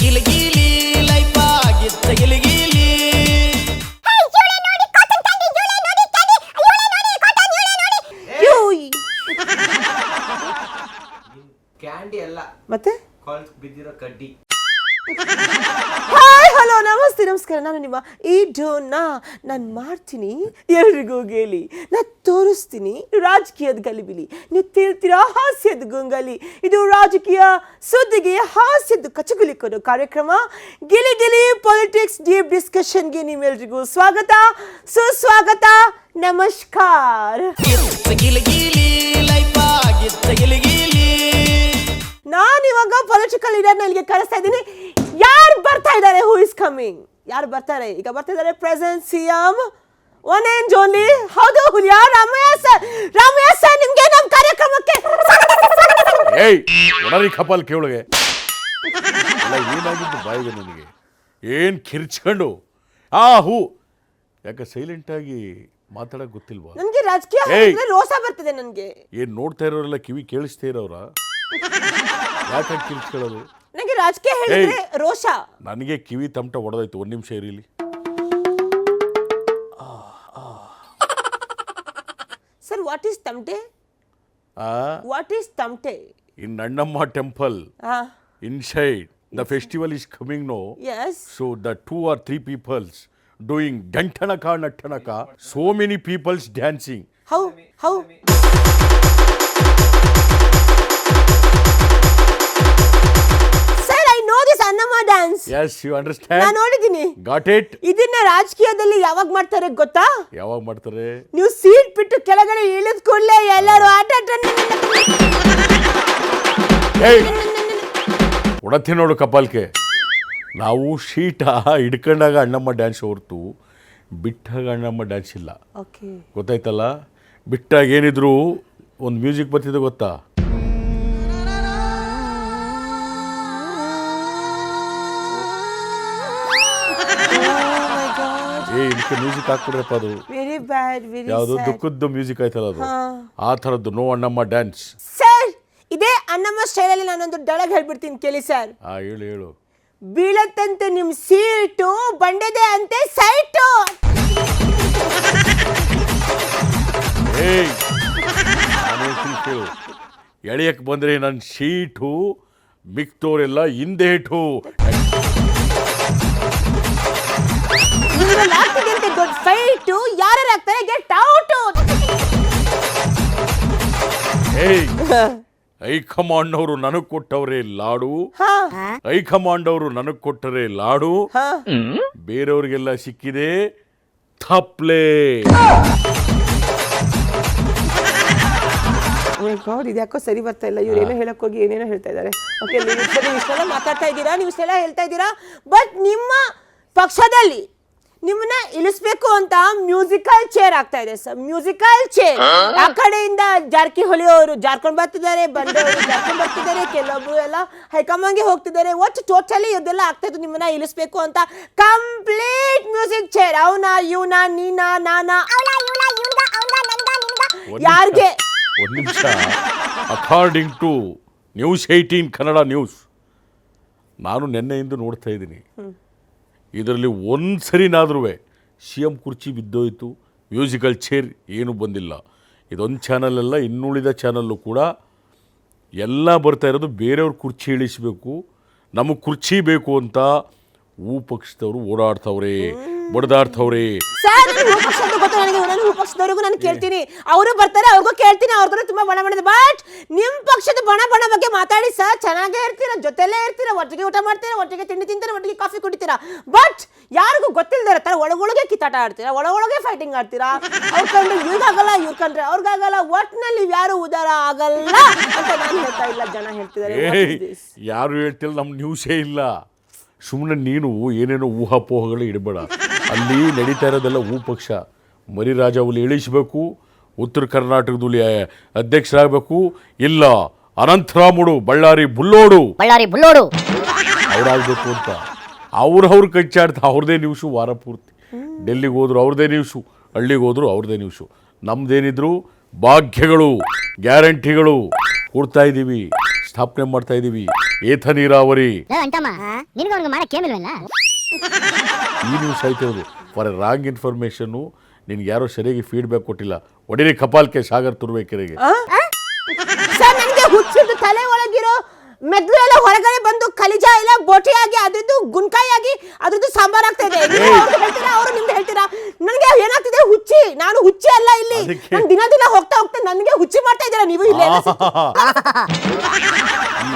ಗಿಲಿಗಿಲಿ life ನಮಸ್ಕಾರ ನಾನು ನಿಮ್ಮ ಈ ನಾ ನಾನು ಮಾಡ್ತೀನಿ. ಎಲ್ರಿಗೂ ಗೇಲಿ ನಾನು ತೋರಿಸ್ತೀನಿ. ರಾಜಕೀಯದ ಗಲಿಬಿಲಿ. ನೀವು ತಿಳ್ತೀರಾ ಹಾಸ್ಯದ ಗುಂಗಲಿ. ಇದು ರಾಜಕೀಯ ಸುದ್ದಿಗೆ ಹಾಸ್ಯದ ಕಚಗುಲಿ ಕೊಡೋ ಕಾರ್ಯಕ್ರಮ. ಗಿಲಿ ಗಿಲಿ ಪೊಲಿಟಿಕ್ಸ್ ಡೀಪ್ ಡಿಸ್ಕಷನ್ಗೆ ನಿಮ್ಮೆಲ್ರಿಗೂ ಸ್ವಾಗತ. ಸುಸ್ವಾಗತ. ನಮಸ್ಕಾರ. ನಾನು ಇವಾಗ ಪೊಲಿಟಿಕಲ್ ಲೀಡರ್ನ ಇಲ್ಲಿಗೆ ಕಳಿಸ್ತಾ ಇದ್ದೀನಿ. ಯಾರು ಬರ್ತಾ ಇದ್ದಾರೆ? ಹೂ ಇಸ್ ಕಮಿಂಗ್ ಯಾರು ಬರ್ತಾರೆ? ಈಗ ಬರ್ತಿದ್ದಾರೆ ಪ್ರೆಸೆಂಟ್ ಸಿ ಎಂ ಒನ್ ಏನ್ ಜೋನ್ಲಿ ಹೌದು ಹುಲಿಯಾ ರಾಮಯ್ಯ ಸರ್ ರಾಮಯ್ಯ ಸರ್ ನಿಮ್ಗೆ ನಮ್ಮ ಕಾರ್ಯಕ್ರಮಕ್ಕೆ ಏಯ್ ಒಡರಿ ಕಪಾಲ್ ಕೇಳಿಗೆ. ಅಲ್ಲ ಏನಾಗಿದ್ದು ಬಾಯಿಗೆ ನನಗೆ? ಏನು ಕಿರ್ಚ್ಕೊಂಡು? ಆ ಹೂ. ಯಾಕೆ ಸೈಲೆಂಟಾಗಿ ಮಾತಾಡೋಕೆ ಗೊತ್ತಿಲ್ವಾ? ನನಗೆ ರಾಜಕೀಯ ಏಯ್! ರೋಸ ಬರ್ತಿದೆ ನನಗೆ. ಏನು ನೋಡ್ತಾ ಇರೋರೆಲ್ಲ ಕಿವಿ ಕೇಳಿಸ್ತಾ ಇರೋರ ಯಾಕೆ ಕಿರ್ಚ್ಕೊಳ್ಳೋದು? ನನಗೆ ರಾಜಕೀಯ ಹೇಳಿದ್ರೆ ರೋಷ. ನನಗೆ ಕಿವಿ ತಮಟ ಹೊಡೆದಾಯ್ತು ಒಂದು ನಿಮಿಷ ಇರಲಿ ಸರ್ ವಾಟ್ ಈಸ್ ತಮಟೆ ವಾಟ್ ಈಸ್ ತಮಟೆ ಇನ್ ನಣ್ಣಮ್ಮ ಟೆಂಪಲ್ ಆ. Inside the festival is coming no. Yes the two are or peoples doing dantanaka nattanaka, so many peoples dancing how how Annamma dance you understand ನಾನು? ನೋಡಿದ್ದೀನಿ. Got it ಇದನ್ನ ರಾಜಕೀಯದಲ್ಲಿ ಯಾವಾಗ ಮಾಡ್ತಾರೆ ಗೊತ್ತಾ? ಯಾವಾಗ ಮಾಡ್ತಾರೆ? ನೀವು ಸೀಟ್ ಬಿಟ್ಟು ಕೆಳಗಡೆ ಇಳಿದ ಕೂಡಲೇ ಎಲ್ಲರೂ ಆಟ ಏಯ್! ಉಡತಿ ನೋಡು ಕಪಾಲ್ಕೆ ನಾವು ಶೀಟ ಹಿಡ್ಕೊಂಡಾಗ ಅಣ್ಣಮ್ಮ ಡ್ಯಾನ್ಸ್ ಹೊರ್ತು ಬಿಟ್ಟಾಗ ಅಣ್ಣಮ್ಮ ಡ್ಯಾನ್ಸ್ ಇಲ್ಲ. ಓಕೆ ಗೊತ್ತಾಯ್ತಲ್ಲ? ಬಿಟ್ಟಾಗ ಏನಿದ್ರು ಒಂದು ಮ್ಯೂಸಿಕ್ ಬರ್ತಿದೆ ಗೊತ್ತಾ? ಏ ಇದಕ್ಕೆ ಮ್ಯೂಸಿಕ್ ಹಾಕ್ಬಿಡ್ರಪ್ಪ ಅದು. ವೆರಿ ಬ್ಯಾಡ್ ವೆರಿ ಯಾವುದು ದುಃಖದ್ದು ಮ್ಯೂಸಿಕ್ ಆಯ್ತಲ್ಲ ಅದು. ಆ ಥರದ್ದು ನೋ ಅಣ್ಣಮ್ಮ ಡ್ಯಾನ್ಸ್ ಸರ್ ಇದೇ ಅಣ್ಣಮ್ಮ ಸ್ಟೈಲಲ್ಲಿ ನಾನೊಂದು ಡಳಗ್ ಹೇಳ್ಬಿಡ್ತೀನಿ ಕೇಳಿ ಸರ್ ಆ ಹೇಳು ಹೇಳು. ಬೀಳತ್ತಂತೆ ನಿಮ್ ಸೀಟು ಬಂಡೆದೆ ಅಂತೆ ಸೈಟು. ಏಯ್ ನಾನು ಹೇಳ್ತೀನಿ ಕೇಳು. ಎಳೆಯಕ್ಕೆ ಬಂದರೆ ನನ್ನ ಶೀಟು ಮಿಕ್ತೋರೆಲ್ಲ ಹಿಂದೆ ಇಟ್ಟು. ನಿಮ್ದ್ರಲ್ಲಿ ಆಗ್ತಿದೆ ಅಂತೆ ದೊಡ್ಡ ಫೈಟು ಯಾರು ಆಗ್ತಾರೆ ಗೆಟ್ ಔಟು ಏಯ್ ಹೈಕಮಾಂಡ್ ಅವರು ನನಗೆ ಕೊಟ್ಟವರೇ ಲಾಡು. ಹಾ. ಹೈಕಮಾಂಡ್ ಅವರು ನನಗೆ ಕೊಟ್ಟರೆ ಲಾಡು. ಹಾ. ಬೇರೆಯವ್ರಿಗೆಲ್ಲ ಸಿಕ್ಕಿದೆ ಥಪ್ಲೆ. ಗಾಡ್ ಇದು ಯಾಕೋ ಸರಿ ಬರ್ತಾ ಇಲ್ಲ? ಇವ್ರು ಏನೋ ಹೇಳಕ್ ಹೋಗಿ ಏನೇನೋ ಹೇಳ್ತಾ ಇದ್ದಾರೆ. ಓಕೆ ನೀವು ಇಷ್ಟೆಲ್ಲ ಮಾತಾಡ್ತಾ ಇದ್ದೀರಾ ನೀವು ಇಷ್ಟೆಲ್ಲ ಹೇಳ್ತಾ ಇದ್ದೀರಾ ಬಟ್ ನಿಮ್ಮ ಪಕ್ಷದಲ್ಲಿ ನಿಮ್ಮನ್ನ ಇಳಿಸ್ಬೇಕು ಅಂತ ಮ್ಯೂಸಿಕಲ್ ಚೇರ್ ಆಗ್ತಾ ಇದೆ ಸರ್ ಮ್ಯೂಸಿಕಲ್ ಚೇರ್ ಆ ಕಡೆಯಿಂದ ಜಾರಕಿಹೊಳಿ ಅವರು ಜಾರ್ಕೊಂಡ್ ಬರ್ತಿದ್ದಾರೆ ಬಂದವರು ಜಾರ್ಕೊಂಡ್ ಬರ್ತಿದ್ದಾರೆ ಕೆಲವೊಬ್ರು ಎಲ್ಲ ಹೈಕಮಾಂಡ್ಗೆ ಹೋಗ್ತಿದ್ದಾರೆ. ಒಟ್ಟು ಟೋಟಲಿ ಇದೆಲ್ಲ ಆಗ್ತಾ ಇತ್ತು ನಿಮ್ಮನ್ನ ಇಳಿಸ್ಬೇಕು ಅಂತ ಕಂಪ್ಲೀಟ್ ಮ್ಯೂಸಿಕ್ ಚೇರ್ ಅವನ ಇವನ ನೀನ ನಾನಾ. ಯಾರಿಗೆ? ಒಂದು ನಿಮಿಷ. According to news eighteen Kannada news ನಾನು ನಿನ್ನೆಯಿಂದ ನೋಡ್ತಾ ಇದ್ದೀನಿ. ಇದರಲ್ಲಿ ಒಂದು ಸರಿನಾದ್ರೂ ಸಿ ಎಂ ಕುರ್ಚಿ ಬಿದ್ದೋಯ್ತು, ಮ್ಯೂಸಿಕಲ್ ಚೇರ್ ಏನೂ ಬಂದಿಲ್ಲ. ಇದೊಂದು ಚಾನಲಲ್ಲ ಇನ್ನುಳಿದ ಚಾನಲ್ಲು ಕೂಡ. ಎಲ್ಲ ಬರ್ತಾ ಇರೋದು ಬೇರೆಯವ್ರ ಕುರ್ಚಿ ಇಳಿಸಬೇಕು. ನಮಗೆ ಕುರ್ಚಿ ಬೇಕು ಅಂತ ಹೂ ಪಕ್ಷದವರು ಓಡಾಡ್ತವ್ರೆ ಬಡ್ದಾಡ್ತವ್ರೆ. ಸರ್ ಗೊತ್ತು ನನಗೆ ನಾನು ಹೂ ಪಕ್ಷದವ್ರಿಗೂ ನಾನು ಕೇಳ್ತೀನಿ. ಅವರು ಬರ್ತಾರೆ ಅವ್ರಿಗೂ ಕೇಳ್ತೀನಿ ಅವ್ರಿಗೂ ತುಂಬಾ ಬಣ ಬಣ್ಣದ ಬಟ್ ನಿಮ್ ಪಕ್ಷದ ಬಣ ಬಣ ಬಗ್ಗೆ ಮಾತಾಡಿ ಸರ್. ಚೆನ್ನಾಗೇ ಇರ್ತೀರಾ ಜೊತೆಲೇ ಇರ್ತೀರಾ ಒಟ್ಟಿಗೆ ಊಟ ಮಾಡ್ತೀರಾ ಒಟ್ಟಿಗೆ ತಿಂಡಿ ತಿಂತೀರ ಒಟ್ಟಿಗೆ ಕಾಫಿ ಕುಡಿತೀರಾ. ಬಟ್ ಯಾರಿಗೂ ಗೊತ್ತಿಲ್ಲದೆ ಇರ್ತಾರೆ ಒಳಗೊಳಗೆ ಕಿತ್ತಾಟ ಆಡ್ತೀರಾ? ಒಳಗೊಳಗೆ ಫೈಟಿಂಗ್ ಆಡ್ತೀರಾ? ಅವ್ರ ಕಂಡ್ರೆ ಇವ್ರಿಗಾಗಲ್ಲ ಇವ್ರ ಕಂಡ್ರೆ ಅವ್ರಿಗಾಗಲ್ಲ ಒಟ್ನಲ್ಲಿ ಯಾರು ಉದಾರ ಆಗಲ್ಲ ಅಂತ ನಾನು ಹೇಳ್ತಾ ಇಲ್ಲ ಜನ ಹೇಳ್ತಿದ್ದಾರೆ? ಯಾರು ಹೇಳ್ತಿಲ್ಲ ನಮ್ಮ ನ್ಯೂಸೇ ಇಲ್ಲ. ಸುಮ್ಮನೆ ನೀನು ಏನೇನೋ ಊಹಾಪೋಹಗಳು ಇಡಬೇಡ. ಅಲ್ಲಿ ನಡೀತಾ ಇರೋದೆಲ್ಲ ಹೂ ಪಕ್ಷ. ಮರಿರಾಜ ಹುಲಿ ಇಳಿಸಬೇಕು ಉತ್ತರ ಕರ್ನಾಟಕದಲ್ಲಿ ಅಧ್ಯಕ್ಷರಾಗಬೇಕು. ಇಲ್ಲ ಅನಂತರಾಮುಡು ಬಳ್ಳಾರಿ ಬುಲ್ಲೋಡು. ಬಳ್ಳಾರಿ ಬುಲ್ಲೋಡು. ಅವರಾಗಬೇಕು ಅಂತ. ಅವ್ರವ್ರು ಕಚ್ಚಾಡ್ತಾ ಅವ್ರದೇ ನ್ಯೂಸು ವಾರ ಪೂರ್ತಿ. ಡೆಲ್ಲಿಗೆ ಹೋದ್ರು ಅವ್ರದೇ ನ್ಯೂಸು ಹಳ್ಳಿಗೆ ಹೋದ್ರು ಅವ್ರದೇ ನ್ಯೂಸು ನಮ್ದೇನಿದ್ರು ಭಾಗ್ಯಗಳು ಗ್ಯಾರಂಟಿಗಳು. ಕೊಡ್ತಾ ಇದ್ದೀವಿ ಸ್ಥಾಪನೆ ಮಾಡ್ತಾ ಇದ್ದೀವಿ ಏತ ನೀರಾವರಿ. ಅಂಟಮ್ಮ ನಿನ್ಗೆ ಅವ್ನಿಗೆ ಮಾಡಕ್ ಕೇಳಿಲ್ವಲ್ಲ ಈ ನ್ಯೂಸ್ ಆಯ್ತವ್ರು ಫಾರ್ ಎ ರಾಂಗ್ ಇನ್ಫಾರ್ಮೇಶನ್ ನಿನ್ಗೆ ಯಾರೋ ಸರಿಯಾಗಿ ಫೀಡ್ಬ್ಯಾಕ್ ಕೊಟ್ಟಿಲ್ಲ. ಒಡಿರಿ ಕಪಾಲ್ಕೆ ಸಾಗರ್ ತುರ್ಬೇಕೆರೆಗೆ ಸರ್ ನನಗೆ ಹುಚ್ಚಿದ್ದು ತಲೆ ಒಳಗಿರೋ ಮೆದುಳು ಎಲ್ಲ ಹೊರಗಡೆ ಬಂದು ಖಲಿಜ ಎಲ್ಲ ಬೋಟಿಯಾಗಿ ಅದ್ರದ್ದು ಗುನ್ಕಾಯಿ ಆಗಿ ಅದ್ರದ್ದು ಸಾಂಬಾರ್ ಆಗ್ತಾ ಇದೆ. ಅವ್ರು ಹೇಳ್ತೀರಾ ಅವರು ನಿಮ್ದು ಹೇಳ್ತೀರಾ? ನನಗೆ ಏನಾಗ್ತಿದೆ ಹುಚ್ಚಿ. ನಾನು ಹುಚ್ಚಿ ಅಲ್ಲ ಇಲ್ಲಿ. ನಾನು ದಿನ ದಿನ ಹೋಗ್ತಾ ಹೋಗ್ತಾ ನನಗೆ ಹುಚ್ಚಿ ಮಾಡ್ತಾ ಇದ್ದೀರಾ ನೀವು ಇಲ್ಲಿ?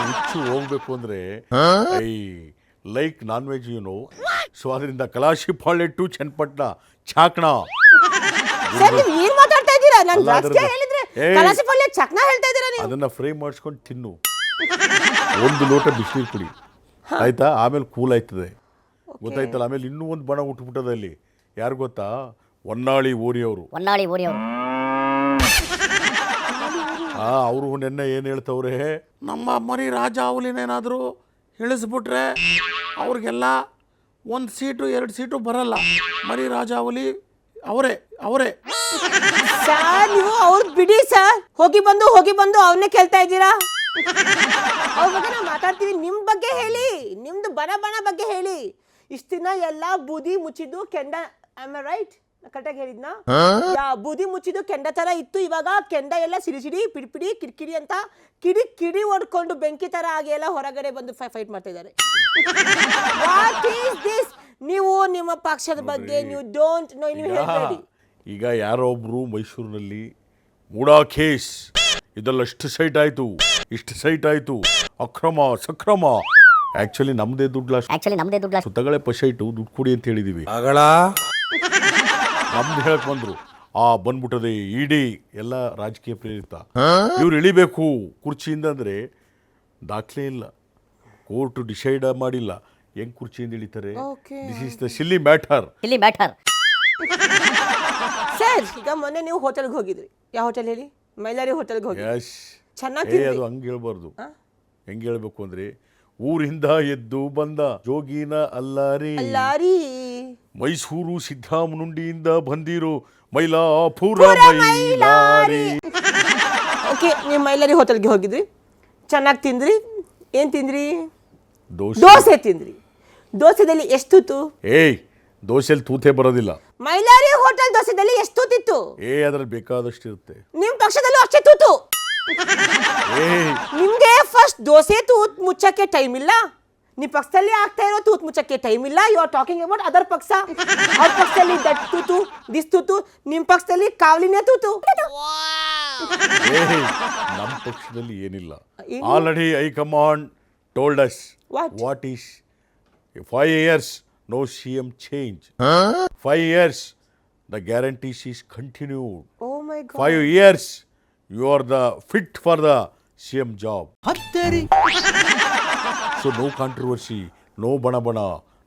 ಹುಚ್ಚು ಹೋಗ್ಬೇಕು ಅಂದ್ರೆ I like non veg you know so ಅದರಿಂದ ಕಲಾಶಿಪಾಳೆ ಟು ಚನ್ನಪಟ್ಟಣ ಚಾಕ್ಣ. ಸರ್ ನೀವು ಏನ್ ಮಾತಾಡ್ತಾ ಇದ್ದೀರಾ? ನಾನು ಹೇಳಿದ್ರೆ ಕಲಾಶಿಪಾಳೆ ಚಕ್ನ ಹೇಳ್ತಾ ಇದ್ದೀರಾ ನೀವು? ಅದನ್ನ ಫ್ರೈ ಮಾಡಿಸ್ಕೊಂಡು ತಿನ್ನು. ಒಂದು ಲೋಟ ಬಿಸಿನೀರು ಕುಡಿ. ಆಯ್ತಾ? ಆಮೇಲೆ ಕೂಲ್ ಆಯ್ತದೆ. ಗೊತ್ತಾಯ್ತಲ್ಲ ಆಮೇಲೆ ಇನ್ನೂ ಒಂದು ಬಣ ಉಟ್ಬಿಟ್ಟದ ಅಲ್ಲಿ ಯಾರು ಗೊತ್ತಾ? ಹೊನ್ನಾಳಿ ಓರಿಯವರು. ಹೊನ್ನಾಳಿ ಓರಿಯವರು. ಆ ಅವರು ನೆನ್ನೆ ಏನು ಹೇಳ್ತವ್ರೆ? ನಮ್ಮ ಮರಿ ರಾಜ ಅವಲಿನೇನಾದರೂ ಇಳಿಸ್ಬಿಟ್ರೆ ಅವ್ರಿಗೆಲ್ಲ ಒಂದು ಸೀಟು ಎರಡು ಸೀಟು ಬರಲ್ಲ. ಮರಿ ರಾಜ ಅವಲಿ ಅವರೇ ಅವರೇ. ಸರ್ ನೀವು ಅವ್ರು ಬಿಡಿ ಸರ್. ಹೋಗಿ ಬಂದು ಹೋಗಿ ಬಂದು ಅವನ್ನೇ ಕೇಳ್ತಾ ಇದ್ದೀರಾ? ಅವ್ರ ಬಗ್ಗೆ ನಾವು ಮಾತಾಡ್ತೀವಿ. ನಿಮ್ ಬಗ್ಗೆ ಹೇಳಿ. ನಿಮ್ದು ಬಣ ಬಣ ಬಗ್ಗೆ ಹೇಳಿ. ಇಷ್ಟ ದಿನ ಎಲ್ಲ ಬೂದಿ ಮುಚ್ಚಿದ್ದು ಕೆಂಡ ಆಮ್ ರೈಟ್ ಕರೆಕ್ಟಾಗಿ ಹೇಳಿದ್ನಾ? ಯಾ ಬೂದಿ ಮುಚ್ಚಿದ್ದು ಕೆಂಡ ತರ ಇತ್ತು. ಇವಾಗ ಕೆಂಡ ಎಲ್ಲ ಸಿಡಿ ಸಿಡಿ ಪಿಡಿಪಿಡಿ ಪಿಡಿ ಕಿರಿಕಿರಿ ಅಂತ ಕಿಡಿ ಕಿಡಿ ಹೊಡ್ಕೊಂಡು ಬೆಂಕಿ ತರ ಆಗಿ ಎಲ್ಲ ಹೊರಗಡೆ ಬಂದು ಫೈಟ್ ಮಾಡ್ತಾ ಇದ್ದಾರೆ. ವಾಟ್ ಈಸ್ ದಿಸ್ ನೀವು ನಿಮ್ಮ ಪಕ್ಷದ ಬಗ್ಗೆ ನೀವು ಡೋಂಟ್ ನೋ ನೀವು ಹೇಳಿ ಈಗ ಯಾರೋ ಒಬ್ರು ಮೈಸೂರಿನಲ್ಲಿ ಮೂಡಾ ಕೇಸ್. ಇದೆಲ್ಲ ಅಷ್ಟು ಸೈಟ್ ಆಯ್ತು. ಇಷ್ಟು ಸೈಟ್ ಆಯ್ತು. ಅಕ್ರಮ ಸಕ್ರಮ. ಆಕ್ಚುಲಿ ನಮ್ದೇ ದುಡ್ಡು ಲಾಸ್ಟ್ ಆಕ್ಚುಲಿ ನಮ್ದೇ ದುಡ್ಡು ಸುತ್ತಗಳೇ ಪಶೈಟು ದುಡ್ಡು ಕೊಡಿ ಅಂತ ಹೇಳಿದೀವಿ. ನಮ್ದು ಹೇಳಕ್ ಬಂದ್ರು. ಆ ಬಂದ್ಬಿಟ್ಟದೆ ಇಡಿ ಎಲ್ಲ ರಾಜಕೀಯ ಪ್ರೇರಿತ. ಇವ್ರು ಇಳಿಬೇಕು. ಕುರ್ಚಿಯಿಂದ ಅಂದ್ರೆ ದಾಖಲೆ ಇಲ್ಲ. ಕೋರ್ಟ್ ಡಿಸೈಡ್ ಮಾಡಿಲ್ಲ. ಹೆಂಗ್ ಕುರ್ಚಿಯಿಂದ ಇಳಿತಾರೆ. This is the silly matter ಇಲ್ಲಿ ಮ್ಯಾಟರ್ ಸರ್ ಈಗ ಮೊನ್ನೆ ನೀವು ಹೋಟೆಲ್ಗೆ ಹೋಗಿದ್ರಿ. ಯಾವ ಹೋಟೆಲ್ ಹೇಳಿ? ಮೈಲಾರಿ ಹೋಟೆಲ್ಗೆ ಹೋಗಿ ಯಶ್ ಚೆನ್ನಾಗ್ ಅದು ಹಂಗೆ ಹೇಳ್ಬಾರ್ದು. ಹೆಂಗೆ ಹೇಳ್ಬೇಕು ಅಂದ್ರೆ ಊರಿಂದ ಎದ್ದು ಬಂದ ಜೋಗಿನ ಅಲ್ಲಾರಿ. ಅಲ್ಲಾರಿ. ಮೈಸೂರು ಸಿದ್ದಾಮನುಂಡಿಯಿಂದ ಬಂದಿರೋ ಮೈಲಾಪುರ ಮೈಲಾರಿ. ಓಕೆ ನೀವು ಮೈಲಾರಿ ಹೋಟೆಲ್ಗೆ ಹೋಗಿದ್ರಿ. ಚೆನ್ನಾಗಿ ತಿಂದ್ರಿ. ಏನ್ ತಿಂದ್ರಿ? ದೋಸೆ. ತಿಂದ್ರಿ. ದೋಸೆದಲ್ಲಿ ಎಷ್ಟು ತೂತು ಏಯ್ ದೋಸೆಲಿ ತೂತೆ ಬರೋದಿಲ್ಲ. ಮೈಲಾರಿ ಹೋಟೆಲ್ ದೋಸೆದಲ್ಲಿ ಎಷ್ಟು ತೂತಿತ್ತು ಏ ಅದ್ರಲ್ಲಿ ಬೇಕಾದಷ್ಟು ಇರುತ್ತೆ ನಿಮ್ಮ ಪಕ್ಷದಲ್ಲೂ ಅಷ್ಟೇ ತೂತು ನಿಮ್ಗೆ ಫಸ್ಟ್ ದೋಸೆ ತೂತ್ ಮುಚ್ಚಕ್ಕೆ ಟೈಮ್ ಇಲ್ಲ. ನಿಮ್ ಪಕ್ಷದಲ್ಲಿ ಆಗ್ತಾ ಇರೋ ತೂತ್ ಮುಚ್ಚಕ್ಕೆ ಟೈಮ್ ಇಲ್ಲ. You are talking about other ಪಕ್ಷ. ಅವ್ರ ಪಕ್ಷದಲ್ಲಿ ದಟ್ ತೂತು ದಿಸ್ ತೂತು ನಿಮ್ ಪಕ್ಷದಲ್ಲಿ ಕಾವಲಿನೇ ತೂತು ನಮ್ಮ ಪಕ್ಷದಲ್ಲಿ ಏನಿಲ್ಲ. Already already high command told us What? What is five years no C M change five years the guarantees is continued oh my god five years you are the fit for the C M job so no controversy no ಬಣ ಬಣ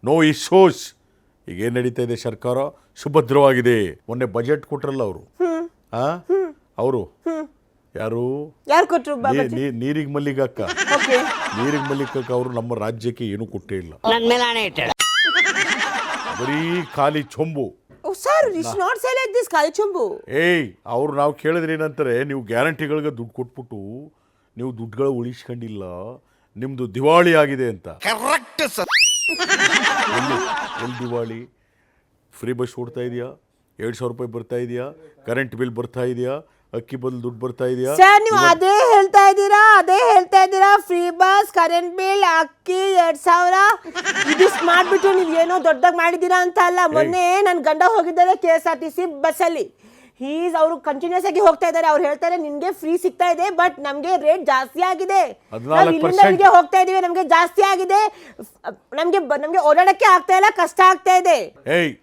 no issues ಈಗ ಏನು ನಡೀತಾ ಇದೆ ಸರ್ಕಾರ. ಸುಭದ್ರವಾಗಿದೆ. ಮೊನ್ನೆ budget ಕೊಟ್ರಲ್ಲ ಅವರು. ಅವರು? ಯಾರು? ಯಾರು ಕೊಟ್ರು ನೀರಿಗೆ ಮಲ್ಲಿಗಕ್ಕ. ಅಕ್ಕ ನೀರಿಗೆ ಮಲ್ಲಿಗಕ್ಕ ಅವರು ನಮ್ಮ ರಾಜ್ಯಕ್ಕೆ ಏನು ಕೊಟ್ಟೇ ಇಲ್ಲ. ಬರೀ ಖಾಲಿ ಚೊಂಬು. Sir it's not say like this ಕಾಲಿ ಚೊಂಬು. ಏಯ್ ಅವ್ರು ನಾವು ಕೇಳಿದ್ರೆ ಏನಂತಾರೆ ನೀವು ಗ್ಯಾರಂಟಿಗಳಿಗೆ ದುಡ್ಡು ಕೊಟ್ಬಿಟ್ಟು ನೀವು ದುಡ್ಡುಗಳು ಉಳಿಸ್ಕೊಂಡಿಲ್ಲ ನಿಮ್ಮದು ದಿವಾಳಿ ಆಗಿದೆ ಅಂತ. ಕರೆಕ್ಟ್ ಸರ್ ಎಲ್ಲಿ ದಿವಾಳಿ? ಫ್ರೀ ಬಸ್ ಓಡ್ತಾ ಇದೆಯಾ? ಎರಡು ಸಾವಿರ ರೂಪಾಯಿ ಬರ್ತಾ ಇದೆಯಾ? ಕರೆಂಟ್ ಬಿಲ್ ಬರ್ತಾ ಇದೆಯಾ? ಅಕ್ಕಿ ಬದಲು ದುಡ್ಡು ಬರ್ತಾ ಇದೆಯಾ? ಸರ್ ನೀವು ಅದೇ ಇದ್ದೀರಾ? ಅದೇ ಹೇಳ್ತಾ ಇದ್ದೀರಾ? ಫ್ರೀ ಬಸ್ ಕರೆಂಟ್ ಬಿಲ್ ಅಕ್ಕಿ ಎರಡ್ ಸಾವಿರ. ಇದು ಮಾಡ್ಬಿಟ್ಟು ನೀವು ಏನೋ ದೊಡ್ಡದಾಗಿ ಮಾಡಿದ್ದೀರಾ ಅಂತ ಅಲ್ಲ. ಮೊನ್ನೆ ನನ್ನ ಗಂಡ ಹೋಗಿದ್ದಾರೆ K S R T C ಬಸ್ಸಲ್ಲಿ ಹೀಸ್ ಅವರು ಕಂಟಿನ್ಯೂಸ್ ಆಗಿ ಹೋಗ್ತಾ ಇದ್ದಾರೆ. ಅವ್ರು ಹೇಳ್ತಾರೆ ನಿಮ್ಗೆ ಫ್ರೀ ಸಿಗ್ತಾ ಇದೆ ಬಟ್ ನಮ್ಗೆ ರೇಟ್ ಜಾಸ್ತಿ ಆಗಿದೆ. ನಾವು 14% ಇಲ್ಲಿಂದ ಇಲ್ಲಿಗೆ ಹೋಗ್ತಾ ಇದೀವಿ. ನಮ್ಗೆ ಜಾಸ್ತಿ ಆಗಿದೆ. ನಮ್ಗೆ ಬ- ನಮ್ಗೆ ಓಡಾಡಕ್ಕೆ ಆಗ್ತಾ ಇಲ್ಲ ಕಷ್ಟ ಆಗ್ತಾ ಇದೆ. ಏಯ್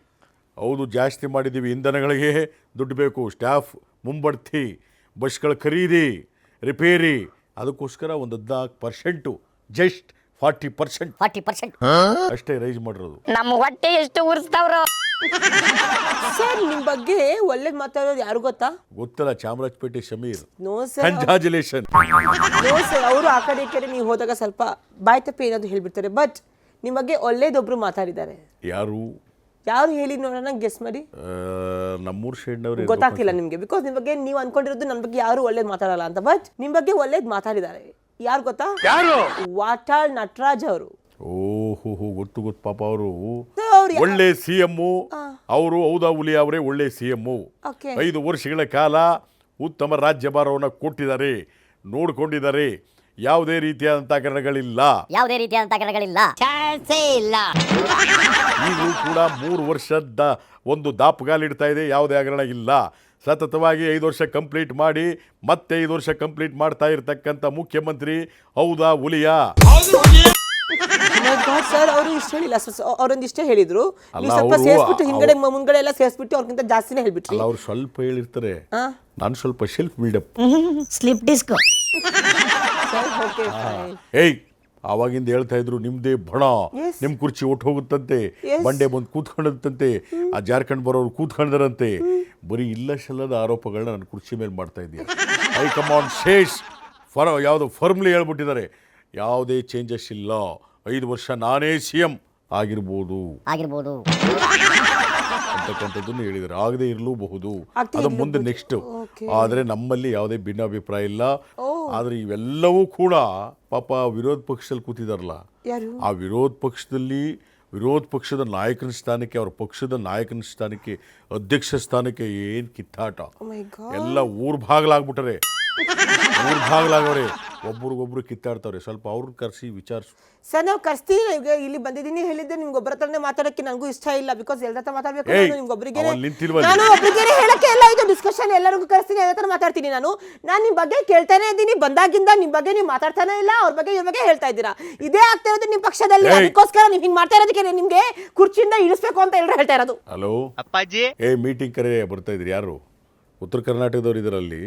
ಹೌದು ಜಾಸ್ತಿ ಮಾಡಿದ್ದೀವಿ. ಇಂಧನಗಳಿಗೆ ದುಡ್ಡು ಬೇಕು. ಸ್ಟಾಫ್ ಮುಂಬಡ್ತಿ ಬಸ್ಗಳ ಖರೀದಿ. ರಿಪೇರಿ. ಅದಕ್ಕೋಸ್ಕರ ಒಂದು ಹದಿನಾಲ್ಕು percent just forty percent. Forty percent. ಅಷ್ಟೇ ರೈಸ್ ಮಾಡಿರೋದು. ನಮ್ಮ ಹೊಟ್ಟೆ ಎಷ್ಟು ಉರಿಸ್ತಾವ್ರ. ಸರ್ ನಿಮ್ ಬಗ್ಗೆ ಒಳ್ಳೇದ್ ಮಾತಾಡೋದು ಯಾರು ಗೊತ್ತಾ? ಗೊತ್ತಲ್ಲ Chamarajpet Shameer. No sir congratulation no sir ಅವರು ಆ ಕಡೆ ಈ ಕಡೆ ನೀವು ಹೋದಾಗ ಸ್ವಲ್ಪ ಬಾಯ್ ತಪ್ಪಿ ಏನಾದ್ರು ಹೇಳ್ಬಿಡ್ತಾರೆ. ಬಟ್ ನಿಮ್ಮ ಬಗ್ಗೆ ಒಳ್ಳೇದೊಬ್ರು ಮಾತಾಡಿದ್ದಾರೆ. ಯಾರು? ಯಾರು ಹೇಳಿ ನೋಡೋಣ ಗೆಸ್ ಮಾಡಿ. ಆ, ನಮ್ಮೂರ್ ಶೇಡ್ನವ್ರು ಗೊತ್ತಾಗ್ತಿಲ್ಲ ನಿಮ್ಗೆ ಬಿಕಾಸ್ ನಿಮ್ಮ ಬಗ್ಗೆ ನೀವು ಅನ್ಕೊಂಡಿರೋದು ನನ್ನ ಬಗ್ಗೆ ಯಾರು ಒಳ್ಳೇದ್ ಮಾತಾಡಲ್ಲ ಅಂತ ಬಟ್ ನಿಮ್ ಬಗ್ಗೆ ಒಳ್ಳೇದು ಮಾತಾಡಿದ್ದಾರೆ. ಯಾರು ಗೊತ್ತಾ? ಯಾರು? ವಾಟಾಳ್ ನಟರಾಜ್ ಅವರು. ಓಹೋ ಗೊತ್ತು ಗೊತ್ತು ಪಾಪ ಅವರು. ಅವ್ರು ಒಳ್ಳೆ ಸಿ ಎಂ ಅವರು ಹೌದಾ ಹುಲಿ ಅವರೇ ಒಳ್ಳೆ ಸಿ ಎಂ ಓಕೆ ಐದು ವರ್ಷಗಳ ಕಾಲ ಉತ್ತಮ ರಾಜ್ಯಭಾರವನ್ನು ಕೊಟ್ಟಿದ್ದಾರೆ ನೋಡ್ಕೊಂಡಿದ್ದಾರೆ. ಯಾವುದೇ ರೀತಿಯಾದಂತಹ ಹಗರಣಗಳಿಲ್ಲ ಯಾವುದೇ ರೀತಿಯಾದಂತಹ ಕಿರಣಗಳಿಲ್ಲ ಚಾನ್ಸೇ ಇಲ್ಲ. ಈಗಲೂ ಕೂಡ ಮೂರು ವರ್ಷದ ಒಂದು ದಾಪುಗಾಲಿಡ್ತಾ ಇದೆ ಯಾವುದೇ ಹಗರಣ ಇಲ್ಲ. ಸತತವಾಗಿ ಐದು ವರ್ಷ ಕಂಪ್ಲೀಟ್ ಮಾಡಿ ಮತ್ತೆ ಐದು ವರ್ಷ ಕಂಪ್ಲೀಟ್ ಮಾಡ್ತಾ ಇರತಕ್ಕಂತ ಮುಖ್ಯಮಂತ್ರಿ ಹೌದಾ ಹುಲಿಯಾ? ಸರ್ ಅವರು ಇಷ್ಟು ಹೇಳಿಲ್ಲ. ಅವರೊಂದು ಇಷ್ಟೇ ಹೇಳಿದ್ರು. ಅಲ್ಲ, ನೀವು ಸ್ವಲ್ಪ ಅವ್ರು- ಸೇರಿಸ್ಬಿಟ್ಟು ಹಿಂಗಡೆ ಮುಂದ್ಗಡೆ ಎಲ್ಲ ಸೇರಿಸ್ಬಿಟ್ಟು ಅವ್ರಿಗಿಂತ ಜಾಸ್ತಿನೇ ಹೇಳ್ಬಿಟ್ರಿ. ಅಲ್ಲ ಅವ್ರು ಸ್ವಲ್ಪ ಹೇಳಿರ್ತಾರೆ. ನಾನು ಸ್ವಲ್ಪ self build up slip disc. Sir ಏಯ್ ಆವಾಗಿಂದ ಹೇಳ್ತಾ ಇದ್ರು ನಿಮ್ದೇ ಬಣ. ನಿಮ್ ಕುರ್ಚಿ ಒಟ್ಟು ಹೋಗುತ್ತಂತೆ. ಬಂಡೆ ಬಂದು ಕೂತ್ಕೊಂಡಂತೆ ಆ ಜಾರ್ಖಂಡ್ ಬರೋರು ಕೂತ್ಕೊಂಡರಂತೆ. ಬರೀ ಇಲ್ಲ ಶಲ್ಲದ ಆರೋಪಗಳನ್ನ ನನ್ನ ಕುರ್ಚಿ ಮೇಲೆ ಮಾಡ್ತಾ ಇದ್ದೀನಿ ಐ ಕಮ್ ಹೈಕಮಾಂಡ್ ಶೇಷ್. ಫರ್ ಯಾವುದು ಫರ್ಮ್ಲಿ ಹೇಳ್ಬಿಟ್ಟಿದ್ದಾರೆ. ಯಾವುದೇ ಚೇಂಜಸ್ ಇಲ್ಲ. ಐದು ವರ್ಷ ನಾನೇ ಸಿ ಎಂ ಆಗಿರ್ಬೋದು. ಆಗಿರ್ಬೋದು. ಅಂತಕ್ಕಂಥದ್ದನ್ನು ಹೇಳಿದ್ದಾರೆ. ಆಗದೆ ಇರಲೂಬಹುದು. ಅದು ಮುಂದೆ. ನೆಕ್ಸ್ಟ್. ಆದರೆ ನಮ್ಮಲ್ಲಿ ಯಾವುದೇ ಭಿನ್ನಾಭಿಪ್ರಾಯ ಇಲ್ಲ. ಆದರೆ ಇವೆಲ್ಲವೂ ಕೂಡ ಪಾಪ ವಿರೋಧ ಪಕ್ಷದಲ್ಲಿ ಕೂತಿದಾರಲ್ಲ. ಆ ವಿರೋಧ ಪಕ್ಷದಲ್ಲಿ ವಿರೋಧ ಪಕ್ಷದ ನಾಯಕನ ಸ್ಥಾನಕ್ಕೆ ಅವ್ರ ಪಕ್ಷದ ನಾಯಕನ ಸ್ಥಾನಕ್ಕೆ ಅಧ್ಯಕ್ಷ ಸ್ಥಾನಕ್ಕೆ ಏನ್ ಕಿತ್ತಾಟ. Oh. ಎಲ್ಲ ಊರ್ ಭಾಗಲಾಗ್ಬಿಟ್ಟಾರೆ ಊರ್ ಭಾಗಲಾಗವ್ರಿ ಒಬ್ರಿಗೊಬ್ರು ಕಿತ್ತಾಡ್ತಾವ್ರಿ. ಸ್ವಲ್ಪ ಅವ್ರನ್ನ ಕರೆಸಿ ವಿಚಾರಿಸು. ಸರ್ ನಾವು ಕರ್ಸ್ತೀವಿ. ಈಗ ಇಲ್ಲಿ ಬಂದಿದ್ದೀನಿ ಹೇಳಿದ್ದೆ ನಿಮ್ಗೆ ಒಬ್ಬರ ಹತ್ರನೇ ಮಾತಾಡಕ್ಕೆ ನನಗೂ ಇಷ್ಟ ಇಲ್ಲ. ಬಿಕಾಸ್ ಎಲ್ಲ ಹತ್ರ ಮಾತಾಡ್ಬೇಕು ಏಯ್, ನಾನು ನಿಮ್ಗೊಬ್ಬರಿಗೆ ಅವನ್ ನಿಂತಿಲ್ವಲ್ಲ? ನಾನು ಒಬ್ಬರಿಗೆ ಹೇಳಕ್ಕೆ ಎಲ್ಲ ಇದು ಡಿಸ್ಕಷನ್ ಎಲ್ಲರಿಗೂ ಕರೆಸ್ತೀನಿ. ಎಲ್ಲರ ತರ ಮಾತಾಡ್ತೀನಿ ನಾನು. ನಾನು ನಿಮ್ಮ ಬಗ್ಗೆ ಕೇಳ್ತಾನೆ ಇದ್ದೀನಿ. ಬಂದಾಗಿಂದ ನಿಮ್ಮ ಬಗ್ಗೆ ನೀವು ಮಾತಾಡ್ತಾನೆ ಇಲ್ಲ. ಅವ್ರ ಬಗ್ಗೆ ಇವ್ರ ಬಗ್ಗೆ ಹೇಳ್ತಾ ಇದ್ದೀರಾ. ಇದೇ ಆಗ್ತಾ ಇರೋದು ನಿಮ್ಮ ಪಕ್ಷದಲ್ಲಿ. ಏಯ್. ಅದಕ್ಕೋಸ್ಕರ ನೀವು ಹಿಂಗೆ ಮಾಡ್ತಾ ಇರೋದಕ್ಕೆ ನಿಮಗೆ ಕುರ್ಚಿಯಿಂದ ಇಳಿಸ್ಬೇಕು ಅಂತ ಎಲ್ಲರೂ ಹೇಳ್ತಾ ಇರೋದು. ಹಲೋ ಅಪ್ಪಾಜಿ? ಏ ಮೀಟಿಂಗ್ ಕರೆ ಬರ್ತಾ ಇದ್ರಿ ಯಾರು? ಉತ್ತರ ಕರ್ನಾಟಕದವ್ರು ಇದರಲ್ಲಿ.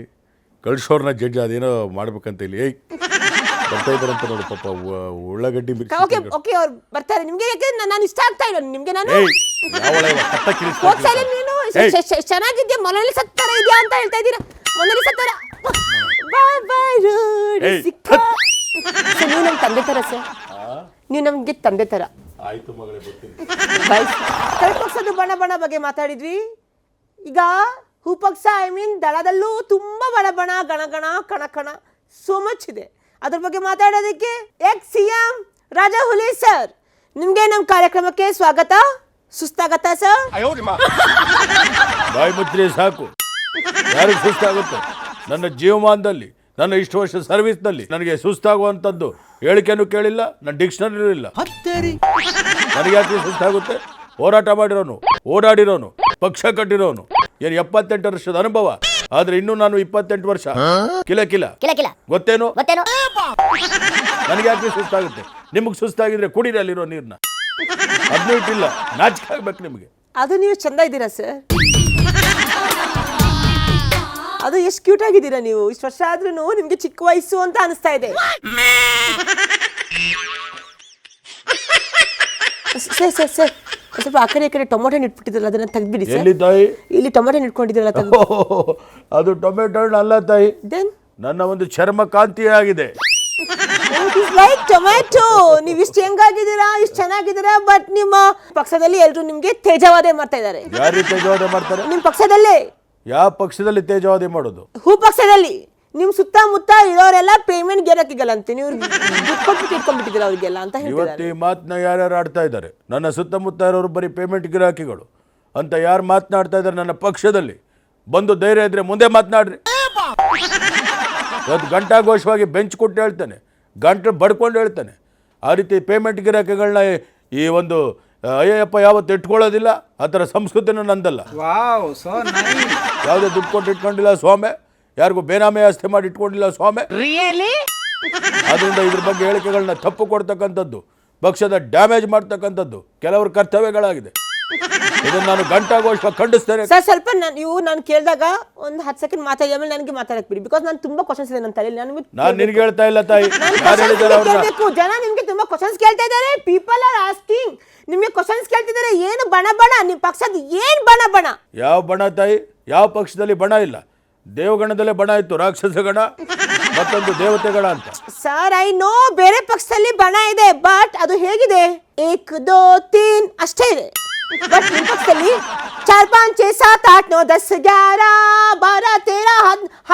ಕಳ್ಸೋರ್ನ ಜಡ್ಜ್ ಅದೇನೋ ಮಾಡ್ಬೇಕಂತ ಇಲ್ಲಿ ಏಯ್ ಬರ್ತಾ ಇದ್ದಾರಂತ ನೋಡು ಪಾಪ ಉ- ಉಳ್ಳಾಗಡ್ಡಿ ಓಕೆ ಓಕೆ ಅವ್ರು ಬರ್ತಾರೆ. ನಿಮಗೆ ಯಾಕೆ ನಾನು ಇಷ್ಟ ಆಗ್ತಾ ಇಲ್ಲ ನಿಮಗೆ ನಾನು ಏಯ್ ಯಾವಳ ಇವ? ಕಟ್ಟ. ನೀನು. ಏಯ್, ಚೆನ್ನಾಗಿದ್ಯಾ? ಮೊನಾಲಿ ಸತ್ತರ ಇದೆಯಾ ಅಂತ ಹೇಳ್ತಾ ಇದ್ದೀರಾ? ಮೊನಾಲಿ ಸತ್ತರ? ಬಾಯ್ ಏಯ್, ಸರ್, ನೀವು ನಮ್ಮ ತಂದೆ ತರ ಸರ್. ನೀವು ನಮ್ಗೆ ತಂದೆ ತರ ಆಯ್ತು ಮಗಳೇ ಬರ್ತೀನಿ. ಕರೆಕ್ಟ್ ಪಕ್ಷದ ಬಣ ಬಣ ಬಗ್ಗೆ ಮಾತಾಡಿದ್ವಿ. ಈಗ ಹೂಪಕ್ಷ ಐ ಮೀನ್ ದಳದಲ್ಲೂ ತುಂಬ ಬಣಬಣ ಗಣಗಣ ಕಣಕಣ ಗಣ ಕಣ ಕಣ ಸೋ ಮಚ್ ಇದೆ ಅದ್ರ ಬಗ್ಗೆ ಮಾತಾಡೋದಕ್ಕೆ ಎಕ್ಸ್ ಸಿ ಎಂ ರಾಜಾ ಹುಲಿ ಸರ್. ನಿಮ್ಗೆ ನಮ್ಮ ಕಾರ್ಯಕ್ರಮಕ್ಕೆ ಸ್ವಾಗತ. ಸುಸ್ತಾಗತ್ತಾ ಸರ್? ಬಾಯಿ ಮುದ್ರೆ ಸಾಕು. ಯಾರಿಗೆ ಸುಸ್ತಾಗುತ್ತೆ? ನನ್ನ ಜೀವಮಾನದಲ್ಲಿ ನನ್ನ ಇಷ್ಟು ವರ್ಷ ಸರ್ವಿಸ್ನಲ್ಲಿ ನನಗೆ ಸುಸ್ತಾಗುವಂಥದ್ದು ಹೇಳಿಕೆನೂ ಕೇಳಿಲ್ಲ ನನ್ನ ಡಿಕ್ಷನರಿ ಇಲ್ಲ. ನನಗೆ ಯಾಕೆ ಸುಸ್ತಾಗುತ್ತೆ? ಹೋರಾಟ ಮಾಡಿರೋನು ಓಡಾಡಿರೋನು ಪಕ್ಷ ಕಟ್ಟಿರೋನು. ಏನು ಎಪ್ಪತ್ತೆಂಟು ವರ್ಷದ ಅನುಭವ? ಆದ್ರೆ ಇನ್ನು ನಾನು ಇಪ್ಪತ್ತೆಂಟು ವರ್ಷ. ಕಿಲ ಕಿಲ. ಕಿಲ ಕಿಲ. ಗೊತ್ತೇನು? ಗೊತ್ತೇನು? ನನಗೆ ಯಾಕೆ ಸುಸ್ತಾಗುತ್ತೆ? ನಿಮಗೆ ಸುಸ್ತಾಗಿದ್ರೆ ಕುಡಿರಿ ಅಲ್ಲಿರೋ ನೀರನ್ನ ಅದನ್ನೂ ಇಲ್ಲ. ನಾಚಿಕೆ ಆಗ್ಬೇಕು ನಿಮಗೆ. ಅದು ನೀವು ಚಂದ ಇದ್ದೀರಾ ಸರ್ ಅದು ಎಷ್ಟು ಕ್ಯೂಟ್ ಆಗಿದ್ದೀರಾ ನೀವು? ಇಷ್ಟು ವರ್ಷ ಆದ್ರೂ ನಿಮ್ಗೆ ಚಿಕ್ಕ ವಯಸ್ಸು ಅಂತ ಅನಿಸ್ತಾ ಇದೆ. ಸರ್ ಸರ್ ಸರ್ ಸ್ವಲ್ಪ ಆ ಕಡೆ ಈ ಕಡೆ ಟೊಮೊಟೊ ಇಟ್ಬಿಟ್ಟಿದ್ರಲ್ಲ ಅದನ್ನ ತೆಗ್ದ್ಬಿಡಿ ಸರ್. ಎಲ್ಲಿ ತಾಯಿ? ಇಲ್ಲಿ ಟೊಮೊಟೊ ಇಟ್ಕೊಂಡಿದ್ರಲ್ಲ ತೆಗ್ದು ಅದು ಟೊಮೆಟೊ ಹಣ್ಣು ಅಲ್ಲ ತಾಯಿ. ದೆನ್ ನನ್ನ ಒಂದು ಚರ್ಮ ಕಾಂತಿಯಾಗಿದೆ ಲೈಕ್ ಟೊಮ್ಯಾಟೊ ನೀವು ಇಷ್ಟು ಹೆಂಗಾಗಿದ್ದೀರಾ ಇಷ್ಟು ಚೆನ್ನಾಗಿದ್ದೀರಾ ಬಟ್ ನಿಮ್ಮ ಪಕ್ಷದಲ್ಲಿ ಎಲ್ಲರೂ ನಿಮಗೆ ತೇಜವಾದೆ ಮಾಡ್ತಾ ಇದ್ದಾರೆ. ಯಾರು ತೇಜವಾದೆ ಮಾಡ್ತಾರೆ? ನಿಮ್ಮ ಪಕ್ಷದಲ್ಲೇ. ಯಾವ ಪಕ್ಷದಲ್ಲಿ ತೇಜವಾದೆ ಮಾಡೋದು? ಹೂ ಪಕ್ಷದಲ್ಲಿ. ನಿಮ್ ಸುತ್ತಮುತ್ತ ಇರೋರೆಲ್ಲ ಪೇಮೆಂಟ್ ಗೆರಕಿಗಲ್ಲಂತೆ ನೀವು ದುಡ್ಡು ಕೊಟ್ಬಿಟ್ಟು ಇಟ್ಕೊಂಡ್ಬಿಟ್ಟಿದ್ದೀರಾ ಅವ್ರಿಗೆಲ್ಲ ಅಂತ ಇವತ್ತು ಹೇಳ್ತಿದ್ದಾರೆ ಈ ಮಾತನ್ನ ಯಾರ್ಯಾರು ಆಡ್ತಾ ಇದ್ದಾರೆ? ನನ್ನ ಸುತ್ತಮುತ್ತ ಇರೋರು ಬರೀ ಪೇಮೆಂಟ್ ಗಿರಾಕಿಗಳು. ಅಂತ ಯಾರು ಮಾತನಾಡ್ತಾ ಇದ್ದಾರೆ ನನ್ನ ಪಕ್ಷದಲ್ಲಿ? ಬಂದು ಧೈರ್ಯ ಇದ್ರೆ ಮುಂದೆ ಮಾತನಾಡ್ರಿ. ಇವತ್ತು ಗಂಟಾಘೋಷವಾಗಿ ಬೆಂಚ್ ಕೊಟ್ಟು ಹೇಳ್ತಾನೆ. ಗಂಟು ಬಡ್ಕೊಂಡು ಹೇಳ್ತಾನೆ. ಆ ರೀತಿ ಪೇಮೆಂಟ್ ಗಿರಾಕಿಗಳನ್ನ ಈ ಒಂದು ಅಯ್ಯಪ್ಪ ಯಾವತ್ತು ಇಟ್ಕೊಳ್ಳೋದಿಲ್ಲ? ಆ ಥರ ಸಂಸ್ಕೃತಿನೂ ನಂದಲ್ಲ. ವಾವ್ ಸೋ ನೈಸ್ ಯಾವುದೇ ದುಡ್ಡು ಕೊಟ್ಟು ಇಟ್ಕೊಂಡಿಲ್ಲ ಸ್ವಾಮಿ. ಯಾರಿಗೂ ಬೇನಾಮೆ ಆಸ್ತಿ ಮಾಡಿ ಇಟ್ಕೊಂಡಿಲ್ಲ ಸ್ವಾಮಿ. ಅದರಿಂದ ಇದ್ರ ಬಗ್ಗೆ ಹೇಳಿಕೆಗಳನ್ನ ತಪ್ಪು ಕೊಡ್ತಕ್ಕಂಥದ್ದು ಪಕ್ಷದ ಡ್ಯಾಮೇಜ್ ಮಾಡ್ತಕ್ಕಂಥದ್ದು ಕೆಲವರ ಕರ್ತವ್ಯಗಳಾಗಿದೆ. ಇದನ್ನು ನಾನು ಗಂಟಾಗೋಷ್ಟು ಖಂಡಿಸ್ತೇನೆ. ಸರ್ ಸ್ವಲ್ಪ ನಾನು ನೀವು ನಾನು ಕೇಳಿದಾಗ ಒಂದು ಹತ್ತು ಸೆಕೆಂಡ್ ಮಾತಾಡಿ ಆಮೇಲೆ ನನಗೆ ಮಾತಾಡಕ್ ಬಿಡಿ ಬಿಕಾಸ್ ನಾನು ತುಂಬಾ ಕ್ವಶನ್ಸ್ ಇದೆ ನನ್ನ ತಲೆಯಲ್ಲಿ ನಾನು ನಾನು ನಿನ್ಗೆ ಹೇಳ್ತಾ ಇಲ್ಲ ತಾಯಿ. ನಾನು ಯಾರು ಹೇಳಿದ್ದಾರೆ ಅವ್ರನ್ನ? ಕೇಳಬೇಕು. ಜನ ನಿಮ್ಗೆ ತುಂಬಾ ಕ್ವಶನ್ಸ್ ಕೇಳ್ತಾ ಇದ್ದಾರೆ. ಪೀಪಲ್ ಆರ್ ಆಸ್ಕಿಂಗ್ ನಿಮ್ಗೆ ಕ್ವಶನ್ಸ್ ಕೇಳ್ತಿದ್ದಾರೆ ಏನು ಬಣ ಬಣ? ನಿಮ್ಮ ಪಕ್ಷದ ಏನು ಬಣ ಬಣ? ಯಾವ ಬಣ ತಾಯಿ? ಯಾವ ಪಕ್ಷದಲ್ಲಿ ಬಣ ಇಲ್ಲ? ದೇವಗಣದಲ್ಲೇ ಬಣ ಇತ್ತು ರಾಕ್ಷಸ ಗಣ ಮತ್ತೊಂದು ದೇವತೆಗಳ ಅಂತ. ಸರ್ ಐ ನೋ ಬೇರೆ ಪಕ್ಷದಲ್ಲಿ ಬಣ ಇದೆ ಬಟ್ ಅದು ಹೇಗಿದೆ? ಏಕ್ ದೋ ತೀನ್ ಅಷ್ಟೇ ಇದೆ. ಬಟ್ ನಿಮ್ಮ ಪಕ್ಷದಲ್ಲಿ ಚಾರ್ ಪಾಂಚ್ ಛೇ ಸಾತ್ ಆಟ್ ನೋ ದಸ್ ಗ್ಯಾರ ಬಾರ ತೇರ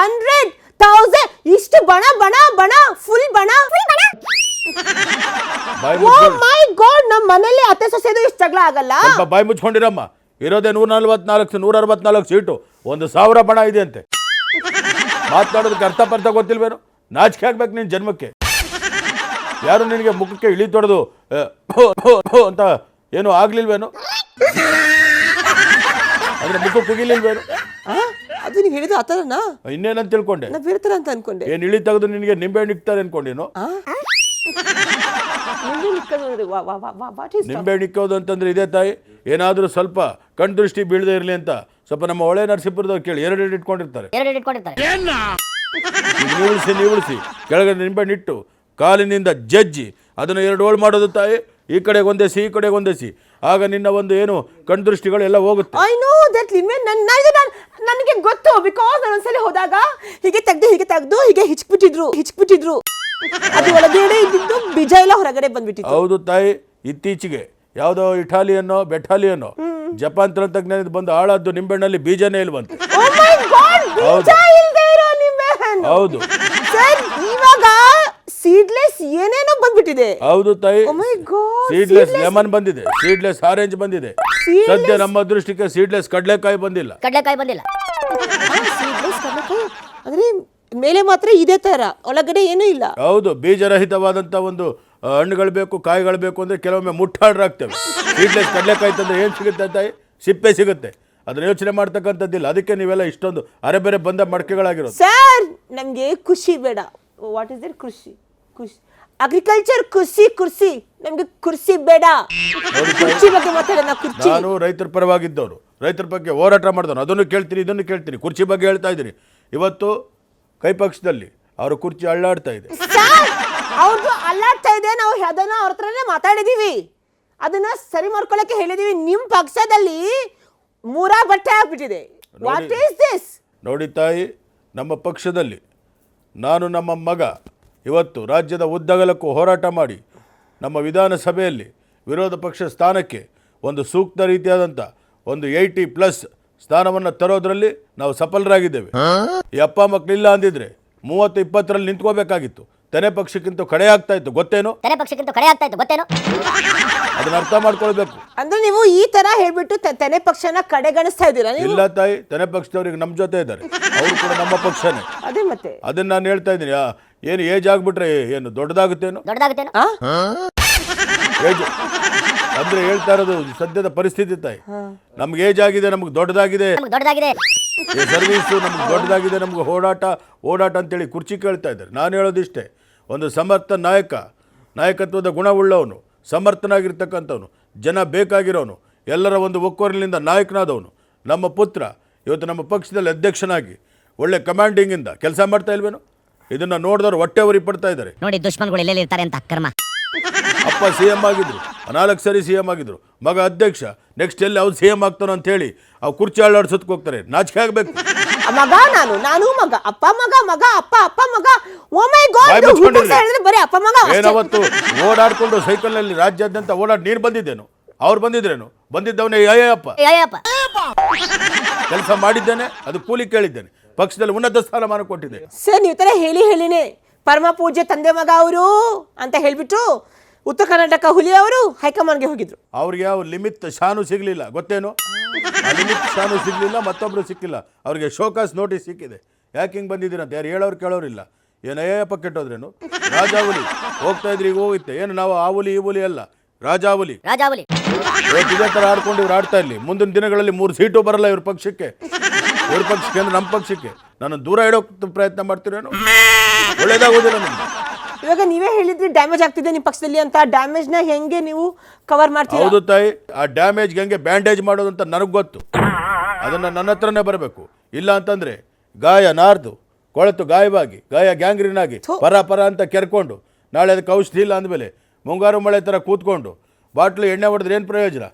ಹಂಡ್ರೆಡ್ ತೌಸಂಡ್ ಇಷ್ಟು ಬಣ ಬಣ ಬಣ ಫುಲ್ ಬಣ ಬಣ. ಓ ಮೈ ಗಾಡ್ ನಮ್ಮ ಮನೇಲಿ ಅತ್ತೆ ಸೊಸೆದು ಇಷ್ಟು ಜಗಳ ಆಗಲ್ಲ? ಸ್ವಲ್ಪ ಬಾಯಿ ಮುಚ್ಕೊಂಡಿರಮ್ಮ. ಇರೋದೇ ನೂರ ನಲ್ವತ್ನಾಲ್ಕು ನೂರ ಅರವತ್ನಾಲ್ಕು ಸೀಟು. ಒಂದು ಸಾವಿರ ಬಣ ಇದೆ ಅಂತೆ. ಮಾತನಾಡೋದಕ್ಕೆ ಅರ್ಥ ಪರ್ಥ ಗೊತ್ತಿಲ್ವೇನು? ನಾಚಿಕೆ ಆಗ್ಬೇಕು ನಿನ್ನ ಜನ್ಮಕ್ಕೆ. ಯಾರು ನಿನಗೆ ಮುಖಕ್ಕೆ ಇಳಿ ತೊಡೆದು ಅಂತ ಏನು ಆಗ್ಲಿಲ್ವೇನು? ಅಂದ್ರೆ ಮುಖ ಕುಗಿಲಿಲ್ವೇನು? ಅದು ನೀವು ಹೇಳಿದ ಆ ಥರನಾ? ಇನ್ನೇನಂತ ತಿಳ್ಕೊಂಡೆ? ನಾ ಬೇರೆ ಥರ ಅಂತ ಅನ್ಕೊಂಡೆ. ಏನು ಇಳಿ ತೆಗೆದು ನಿನಗೆ ನಿಂಬೆ ಹಣ್ಣು ಇಕ್ತಾರೆ ಅನ್ಕೊಂಡೇನು ನಿಕ್ಕದು ಅಂದ್ರೆ? ನಿಂಬೆ ಇಕ್ಕೋದು ಅಂತಂದ್ರೆ ಇದೇ ತಾಯಿ. ಏನಾದರೂ ಸ್ವಲ್ಪ ಕಣ್ದೃಷ್ಟಿ ಬೀಳದೆ ಇರಲಿ ಅಂತ. ಸ್ವಲ್ಪ ನಮ್ಮ ಹೊಳೆ ನರಸೀಪುರದವ್ರು ಕೇಳಿ ಎರಡು ಎರಡು ಇಟ್ಕೊಂಡಿರ್ತಾರೆ. ಎರಡು ಇಟ್ಕೊಂಡಿರ್ತಾರೆ. ನೀವುಳಿಸಿ ಕೆಳಗಡೆ ನಿಂಬೆ ನಿಟ್ಟು ಕಾಲಿನಿಂದ ಜಜ್ಜಿ. ಅದನ್ನು ಎರಡು ಓಳು ಮಾಡೋದು ತಾಯಿ. ಈ ಕಡೆಗೆ ಒಂದೇಸಿ ಈ ಕಡೆಗೆ ಒಂದೇಸಿ ಆಗ ನಿನ್ನ ಒಂದು ಏನು ಕಣ್ದೃಷ್ಟಿಗಳು ಎಲ್ಲ ಹೋಗುತ್ತೆ. ಐ ನೋ ದಟ್ ಲಿಮೆ ನನ್ನ ನನಗೆ ಗೊತ್ತು ಬಿಕಾಸ್ ನಾನು ಒಂದ್ಸಲಿ ಹೋದಾಗ ಹೀಗೆ ತೆಗ್ದು ಹೀಗೆ ತೆಗ್ದು ಹೀಗೆ ಹಿಚ್ಬಿಟ್ಟಿದ್ರು ಹಿಚ್ಬಿಟ್ಟಿದ್ರು ಅದು ಒಳಗಡೆ ಇದ್ದಿದ್ದು ಬೀಜ ಎಲ್ಲ ಹೊರಗಡೆ ಬಂದ್ಬಿಟ್ಟಿತ್ತು. ಹೌದು ತಾಯಿ ಇತ್ತೀಚೆಗೆ ಯಾವುದೋ ಇಟಾಲಿಯನ್ನೋ ಬೆಟಾಲಿಯನ್ನೋ ಜಪಾನ್ ತಂತ್ರಜ್ಞಾನದ ಬಂದು ಹಾಳಾದ್ದು ನಿಂಬೆಣ್ಣಲ್ಲಿ ಬೀಜನೇ ಇಲ್ಲ ಬಂತು ಓ ಮೈ ಗಾಡ್ ಹೌದು. ಬೀಜ ಇಲ್ದೇ ಇರೋ ನಿಂಬೆಹಣ್ಣು. ಹೌದು. ಸರ್ ಇವಾಗ ಸೀಡ್ಲೆಸ್ ಏನೇನೋ ಬಂದ್ಬಿಟ್ಟಿದೆ. ಹೌದು ತಾಯಿ. Oh my god seedless lemon ಬಂದಿದೆ. ಸೀಡ್ಲೆಸ್ ಆರೆಂಜ್ ಬಂದಿದೆ. Seedless- ಸದ್ಯ ನಮ್ಮ ಅದೃಷ್ಟಕ್ಕೆ ಸೀಡ್ಲೆಸ್ ಕಡಲೆಕಾಯಿ ಬಂದಿಲ್ಲ. ಕಡಲೆಕಾಯಿ ಬಂದಿಲ್ಲ. ಕಡಲೆಕಾಯಿ. ಅಂದ್ರೆ ಮೇಲೆ ಮಾತ್ರ ಇದೇ ತರ ಒಳಗಡೆ ಏನೂ ಇಲ್ಲ. ಹೌದು ಬೀಜರಹಿತವಾದಂಥ ಒಂದು ಹಣ್ಣುಗಳು ಬೇಕು ಕಾಯಿಗಳು ಬೇಕು ಅಂದರೆ ಕೆಲವೊಮ್ಮೆ ಮುಟ್ಟಾಡ್ರಾಗ್ತವೆ. ಸೀಡ್ಲೆಸ್ ಕಡಲೆಕಾಯಿ ತಂದ್ರೆ ಏನು ಸಿಗುತ್ತೆ ತಾಯಿ? ಸಿಪ್ಪೆ ಸಿಗುತ್ತೆ. ಅದನ್ನ ಯೋಚನೆ ಮಾಡ್ತಕ್ಕಂಥದ್ದಿಲ್ಲ. ಅದಕ್ಕೆ ನೀವೆಲ್ಲ ಇಷ್ಟೊಂದು ಅರೆ ಬೇರೆ ಬಂದ ಮಡಕೆಗಳಾಗಿರೋದು. ಸರ್ ನಮಗೆ ಖುಷಿ ಬೇಡ. ವಾಟ್ ಇಸ್ ದರ್ ಖುಷಿ? ಖುಷಿ. ಅಗ್ರಿಕಲ್ಚರ್ ಕೃಷಿ ಕುರ್ಸಿ ನಮ್ಗೆ ಕುರ್ಸಿ ಬೇಡ. ಕುರ್ಚಿ ಬಗ್ಗೆ ಮಾತಾಡೋಣ ನಾನು ರೈತರ ಪರವಾಗಿದ್ದವರು ರೈತರ ಬಗ್ಗೆ ಹೋರಾಟ ಮಾಡಿದವನು. ಅದನ್ನು ಕೇಳ್ತೀನಿ ಇದನ್ನು ಕೇಳ್ತೀನಿ. ಕುರ್ಚಿ ಬಗ್ಗೆ ಹೇಳ್ತಾ ಇದ್ದೀನಿ. ಇವತ್ತು ಕೈಪಕ್ಷದಲ್ಲಿ ಅವರ ಕುರ್ಚಿ ಅಳ್ಳಾಡ್ತಾ ಇದೆ. ಅವ್ರದ್ದು ಅಲ್ಲಾಡ್ತಾ ಇದೆ ನಾವು ಅದನ್ನ ಅವ್ರ ಹತ್ರನೇ ಮಾತಾಡಿದೀವಿ. ಅದನ್ನ ಸರಿ ಮಾಡ್ಕೊಳಕ್ಕೆ ಹೇಳಿದೀವಿ. ನಿಮ್ ಪಕ್ಷದಲ್ಲಿ ಮೂರಾ ಬಟ್ಟೆ ಆಗ್ಬಿಟ್ಟಿದೆ. ವಾಟ್. ಈಸ್ ದಿಸ್ ನೋಡಿ ತಾಯಿ ನಮ್ಮ ಪಕ್ಷದಲ್ಲಿ ನಾನು ನಮ್ಮ ಮಗ ಇವತ್ತು ರಾಜ್ಯದ ಉದ್ದಗಲಕ್ಕೂ ಹೋರಾಟ ಮಾಡಿ ನಮ್ಮ ವಿಧಾನಸಭೆಯಲ್ಲಿ ವಿರೋಧ ಪಕ್ಷ ಸ್ಥಾನಕ್ಕೆ ಒಂದು ಸೂಕ್ತ ರೀತಿಯಾದಂಥ ಒಂದು ಏಯ್ಟಿ ಪ್ಲಸ್ ಸ್ಥಾನವನ್ನು ತರೋದ್ರಲ್ಲಿ ನಾವು ಸಫಲರಾಗಿದ್ದೇವೆ. ಈ ಅಪ್ಪ ಮಕ್ಕಳಿಲ್ಲ ಅಂದಿದ್ರೆ ಮೂವತ್ತು ಇಪ್ಪತ್ತರಲ್ಲಿ ನಿಂತ್ಕೋಬೇಕಾಗಿತ್ತು. ತೆನೆ ಪಕ್ಷಕ್ಕಿಂತ ಕಡೆ ಆಗ್ತಾ ಇತ್ತು ಗೊತ್ತೇನು? ತೆನೆ ಪಕ್ಷಕ್ಕಿಂತ ಕಡೆ ಆಗ್ತಾ ಇತ್ತು ಗೊತ್ತೇನು? ಅದನ್ನ ಅರ್ಥ ಮಾಡ್ಕೊಳ್ಬೇಕು. ಅಂದ್ರೆ ನೀವು ಈ ತರ ಹೇಳ್ಬಿಟ್ಟು ತೆ- ತೆನೆ ಪಕ್ಷನ ಕಡೆಗಣಿಸ್ತಾ ಇದ್ದೀರಾ ನೀವು? ಇಲ್ಲ ತಾಯಿ ತೆನೆ ಪಕ್ಷದವ್ರಿಗೆ ನಮ್ಮ ಜೊತೆ ಇದ್ದಾರೆ. ಅವರು ಕೂಡ ನಮ್ಮ ಪಕ್ಷನೇ. ಅದೇ ಮತ್ತೆ. ಅದನ್ನ ನಾನು ಹೇಳ್ತಾ ಇದ್ದೀನಿ ಆ, ಏನು ಏಜ್ ಆಗ್ಬಿಟ್ರೆ ಏನು ದೊಡ್ಡದಾಗುತ್ತೇನು? ದೊಡ್ಡದಾಗುತ್ತೇನು? ಏಜ್ ಅಂದ್ರೆ ಹೇಳ್ತಾ ಇರೋದು ಸದ್ಯದ ಪರಿಸ್ಥಿತಿ ತಾಯಿ. ನಮ್ಗೆ ಏಜ್ ಆಗಿದೆ ನಮ್ಗೆ ದೊಡ್ಡದಾಗಿದೆ. ನಮ್ಗೆ ದೊಡ್ಡದಾಗಿದೆ. ಈ ಸರ್ವೀಸು ನಮ್ಗೆ ದೊಡ್ಡದಾಗಿದೆ ನಮ್ಗೆ ಓಡಾಟ ಓಡಾಟ ಅಂತೇಳಿ ಕುರ್ಚಿ ಕೇಳ್ತಾ ಇದ್ದಾರೆ. ನಾನು ಹೇಳೋದಿಷ್ಟೇ ಒಂದು ಸಮರ್ಥ ನಾಯಕ ನಾಯಕತ್ವದ ಗುಣವುಳ್ಳವನು ಸಮರ್ಥನಾಗಿರ್ತಕ್ಕಂಥವನು ಜನ ಬೇಕಾಗಿರೋನು ಎಲ್ಲರ ಒಂದು ಒಕ್ಕೋರಿನಿಂದ ನಾಯಕನಾದವನು ನಮ್ಮ ಪುತ್ರ ಇವತ್ತು ನಮ್ಮ ಪಕ್ಷದಲ್ಲಿ ಅಧ್ಯಕ್ಷನಾಗಿ ಒಳ್ಳೆ ಕಮಾಂಡಿಂಗಿಂದ ಕೆಲಸ ಮಾಡ್ತಾ ಇಲ್ವೇನು? ಇದನ್ನ ನೋಡಿದವರು ಹೊಟ್ಟೆ ಉರಿ ಪಡ್ತಾ ಇದ್ದಾರೆ. ನೋಡಿ ದುಶ್ಮನ್ಗಳು ಎಲ್ಲೆಲ್ಲಿ ಇರ್ತಾರೆ ಅಂತ ಕರ್ಮ. ಅಪ್ಪ ಸಿ ಎಂ ಆಗಿದ್ರು. ನಾಲ್ಕು ಸರಿ ಸಿ ಎಂ ಆಗಿದ್ರು. ಮಗ ಅಧ್ಯಕ್ಷ ನೆಕ್ಸ್ಟ್ ಎಲ್ಲಿ ಅವ್ರು ಸಿ ಎಂ ಆಗ್ತಾನೋ ಅಂತ ಹೇಳಿ ಅವು ಕುರ್ಚಿ ಅಳ್ಳಾಡ್ಸೋದಕ್ಕೆ ಹೋಗ್ತಾರೆ. ನಾಚಿಕೆ ಆಗಬೇಕು. ಮಗ ನಾನು ನಾನು ಮಗ ಅಪ್ಪ ಮಗ ಮಗ ಅಪ್ಪ ಅಪ್ಪ ಮಗ. ಓ ಮೈ ಗಾಡ್ ಹೇಳಿದ್ರೆ ಬರೀ ಅಪ್ಪ ಮಗ ಏನಾವತ್ತು ಏನವತ್ತು? ಓಡಾಡ್ಕೊಂಡು ಸೈಕಲ್ನಲ್ಲಿ ರಾಜ್ಯಾದ್ಯಂತ ಓಡಾಡಿ ನೀನು ಬಂದಿದ್ದೇನು? ಅವ್ರು ಬಂದಿದ್ರೇನು? ಬಂದಿದ್ದವನೇ ಅಯ್ಯಪ್ಪ ಅಯ್ಯಪ್ಪ ಕೆಲಸ ಮಾಡಿದ್ದೇನೆ ಅದು ಕೂಲಿ ಕೇಳಿದ್ದೇನೆ. ಪಕ್ಷದಲ್ಲಿ ಉನ್ನತ ಸ್ಥಾನಮಾನ ಕೊಟ್ಟಿದ್ದೇನೆ. ಸರ್ ನೀವು ತರ ಹೇಳಿ ಹೇಳಿನೇ. ಪರಮ ಪೂಜ್ಯ ತಂದೆ ಮಗ ಅವರು ಅಂತ ಹೇಳ್ಬಿಟ್ಟು ಉತ್ತರ ಕರ್ನಾಟಕ ಹುಲಿ ಅವರು ಹೈಕಮಾಂಡ್ಗೆ ಹೋಗಿದ್ರು. ಅವ್ರಿಗೆ ಯಾವ ಲಿಮಿಟ್ ಶಾನು ಸಿಗಲಿಲ್ಲ ಗೊತ್ತೇನು? ಲಿಮಿತ್ ಲಿಮಿಟ್ ಶಾನು ಸಿಗಲಿಲ್ಲ ಮತ್ತೊಬ್ಬರು ಸಿಕ್ಕಿಲ್ಲ. ಅವ್ರಿಗೆ ಶೋಕಾಸ್ ನೋಟಿಸ್ ಸಿಕ್ಕಿದೆ. ಯಾಕೆ ಹಿಂಗೆ ಬಂದಿದ್ದೀರಂತ? ಯಾರು ಹೇಳೋರು ಕೇಳೋರಿಲ್ಲ. ಏನು ಏಯಪ್ಪ ಕೆಟ್ಟೋದ್ರೇನು? ರಾಜಾವಲಿ ಹೋಗ್ತಾ ಇದ್ರಿ ಈಗ ಹೋಗುತ್ತೆ. ಏನು ನಾವು ಆ ಹುಲಿ ಈ ಹುಲಿ ಅಲ್ಲ. ರಾಜಾವಲಿ ರಾಜಾವಲಿ ಇವತ್ತು ಇದೇ ಥರ ಆಡ್ಕೊಂಡು ಇವ್ರು ಆಡ್ತಾ ಇರಲಿ. ಮುಂದಿನ ದಿನಗಳಲ್ಲಿ ಮೂರು ಸೀಟು ಬರಲ್ಲ ಇವ್ರ ಪಕ್ಷಕ್ಕೆ. ಇವ್ರ ಪಕ್ಷಕ್ಕೆ ಅಂದ್ರೆ ನಮ್ಮ ಪಕ್ಷಕ್ಕೆ. ನಾನು ದೂರ ಇಡೋಕೆ ಪ್ರಯತ್ನ ಮಾಡ್ತಿರೇನು? ಒಳ್ಳೇದಾಗೋದಿಲ್ಲ ನಿಮ್ಗೆ. ಇವಾಗ ನೀವೇ ಹೇಳಿದ್ರಿ ಡ್ಯಾಮೇಜ್ ಆಗ್ತಿದೆ ನಿಮ್ಮ ಪಕ್ಷದಲ್ಲಿ ಅಂತ. ಡ್ಯಾಮೇಜ್ನ ಹೆಂಗೆ ನೀವು ಕವರ್ ಮಾಡ್ತೀರಾ? ಹೌದು ತಾಯಿ ಆ ಡ್ಯಾಮೇಜ್ ಹೆಂಗೆ ಬ್ಯಾಂಡೇಜ್ ಮಾಡೋದು ಅಂತ ನನಗೆ ಗೊತ್ತು. ಅದನ್ನು ನನ್ನ ಹತ್ರನೇ ಬರಬೇಕು. ಇಲ್ಲ ಅಂತಂದರೆ ಗಾಯ ನಾರ್ದು ಕೊಳೆತು ಗಾಯವಾಗಿ ಗಾಯ ಗ್ಯಾಂಗ್ರೀನ್ ಆಗಿ ಪರ ಪರ ಅಂತ ಕೆರ್ಕೊಂಡು ನಾಳೆ ಅದಕ್ಕೆ ಔಷಧಿ ಇಲ್ಲ ಅಂದಮೇಲೆ ಮುಂಗಾರು ಮಳೆ ಥರ ಕೂತ್ಕೊಂಡು ಬಾಟ್ಲು ಎಣ್ಣೆ ಹೊಡೆದ್ರೆ ಏನು ಪ್ರಯೋಜನ?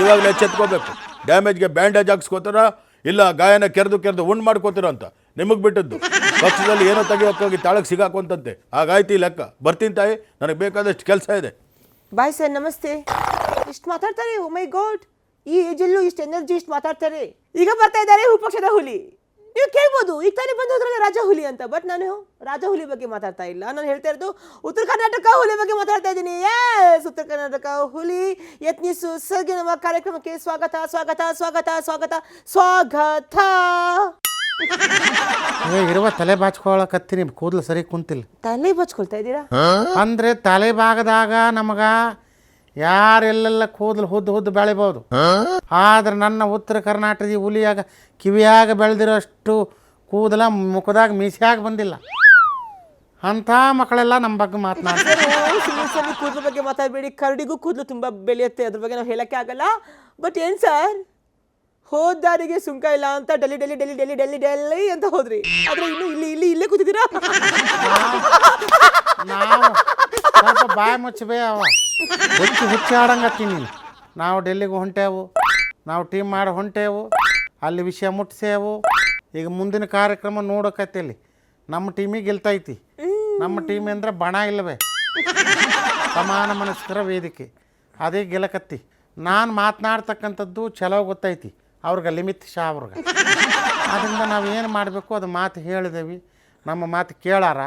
ಇವಾಗಲೇ ಎಚ್ಚೆತ್ಕೋಬೇಕು. ಡ್ಯಾಮೇಜ್ಗೆ ಬ್ಯಾಂಡೇಜ್ ಹಾಕ್ಸ್ಕೋತಾರ? ಇಲ್ಲ ಗಾಯನ ಕೆರೆದು ಕೆರೆದು ಉಂಡು ಮಾಡ್ಕೋತೀರ ಅಂತ? ನಿಮಗೆ ಬಿಟ್ಟದ್ದು. ಪಕ್ಷದಲ್ಲಿ ಏನೋ ತೆಗಿಯೋಕೆ ಹೋಗಿ ತಾಳಕ್ಕೆ ಸಿಗಾಕೊಂತಂತೆ ಹಾಗಾಯ್ತು ಲೆಕ್ಕ. ಬರ್ತೀನಿ ತಾಯಿ, ನನಗೆ ಬೇಕಾದಷ್ಟು ಕೆಲಸ ಇದೆ. ಬಾಯ್ ಸರ್, ನಮಸ್ತೆ. ಇಷ್ಟು ಮಾತಾಡ್ತಾರೆ, ಓ ಮೈ ಗಾಡ್. ಈ ಏಜಲ್ಲೂ ಇಷ್ಟು ಎನರ್ಜಿ ಇಷ್ಟು ಮಾತಾಡ್ತಾರೆ. ಈಗ ಬರ್ತಾ ಇದ್ದಾರೆ ಹೂ ಪಕ್ಷದ ಹುಲಿ. ನೀವು ಕೇಳ್ಬೋದು, ಈಗ ತಾನೇ ಬಂದೋದ್ರಲ್ಲ ರಾಜ ಹುಲಿ ಅಂತ, ಬಟ್ ನಾನು ರಾಜ ಹುಲಿ ಬಗ್ಗೆ ಮಾತಾಡ್ತಾ ಇಲ್ಲ. ನಾನು ಹೇಳ್ತಾ ಇರೋದು ಉತ್ತರ ಕರ್ನಾಟಕ ಹುಲಿ ಬಗ್ಗೆ ಮಾತಾಡ್ತಾ ಇದ್ದೀನಿ. ಎಸ್ ಉತ್ತರ ಕರ್ನಾಟಕ ಹುಲಿ, ಯತ್ನಿಸು ಸರ್ಗೆ ಕಾರ್ಯಕ್ರಮಕ್ಕೆ ಸ್ವಾಗತ ಸ್ವಾಗತ ಸ್ವಾಗತ ಸ್ವಾಗತ ಸ್ವಾಗತ. ಏ ಇರುವ ತಲೆ ಬಾಚ್ಕೊಳಕತ್ತೀನಿ. ಕೂದಲು ಸರಿ ಕುಂತಿಲ್ಲ. ತಲೆ ಬಾಚ್ಕೊಳ್ತಾ ಇದ್ದೀರಾ? ಅಂದ್ರೆ ತಲೆ ಭಾಗದಾಗ ನಮಗ ಯಾರೆಲ್ಲೆಲ್ಲ ಕೂದಲು ಹುದ್ದು ಹುದ್ದು ಬೆಳಿಬೋದು. ಆದ್ರೆ ನನ್ನ ಉತ್ತರ ಕರ್ನಾಟಕದ ಹುಲಿಯಾಗ ಕಿವಿಯಾಗ ಬೆಳೆದಿರೋಷ್ಟು ಕೂದಲ ಮುಖದಾಗ ಮೀಸಿಯಾಗ ಬಂದಿಲ್ಲ. ಅಂತ ಮಕ್ಕಳೆಲ್ಲ ನಮ್ಮ ಬಗ್ಗೆ ಮಾತನಾಡ್ತಾರೆ. ಕೂದಲು ಬಗ್ಗೆ ಮಾತಾಡಬೇಡಿ. ಕರಡಿಗೂ ಕೂದಲು ತುಂಬಾ ಬೆಳೆಯುತ್ತೆ. ಅದ್ರ ಬಗ್ಗೆ ನಾವು ಹೇಳಕ್ಕೆ ಆಗಲ್ಲ. ಬಟ್ ಏನ್ ಸರ್ ಹೋದ ದಾರಿಗೆ ಸುಂಕ ಇಲ್ಲ ಅಂತ ಡೆಲ್ಲಿ ಡೆಲ್ಲಿ ಡೆಲ್ಲಿ ಡೆಲ್ಲಿ ಡೆಲ್ಲಿ ಡೆಲ್ಲಿ ಅಂತ ಹೋದ್ರಿ. ಆದ್ರೆ ಇನ್ನು ಇಲ್ಲಿ ಇಲ್ಲಿ, ಇಲ್ಲೇ ಕೂತಿದ್ದೀರಾ? ನಾವು ಸ್ವಲ್ಪ ಬಾಯಿ ಮುಚ್ಚಬೇ ಅವ. ಹುಚ್ಚಿ ನಾವು ಡೆಲ್ಲಿಗೆ ಹೊಂಟೇವು. ನಾವು ಟೀಮ್ ಮಾಡಿ ಹೊಂಟೇವು. ಅಲ್ಲಿ ವಿಷಯ ಮುಟ್ಟಿಸೇವು ಈಗ ಮುಂದಿನ ಕಾರ್ಯಕ್ರಮ ನೋಡಕತ್ತೇಲಿ ನಮ್ಮ ಟೀಮಿಗೆ ಗೆಲ್ತೈತಿ. ನಮ್ಮ ಟೀಮ್ ಅಂದ್ರೆ ಬಣ ಇಲ್ಲವೇ? ಸಮಾನ ಮನಸ್ಕರ ವೇದಿಕೆ. ಅದೇ ಗೆಲಕತ್ತಿ. ನಾನು ಮಾತನಾಡ್ತಕ್ಕಂಥದ್ದು ಚಲೋ ಗೊತ್ತೈತಿ. ಅವ್ರಿಗೆ ಲಿಮಿತ್ ಶಾ ಅವ್ರಿಗೆ? ಅದರಿಂದ ನಾವು ಏನು ಮಾಡಬೇಕು ಅದು ಮಾತು ಹೇಳಿದೇವಿ. ನಮ್ಮ ಮಾತು ಕೇಳಾರ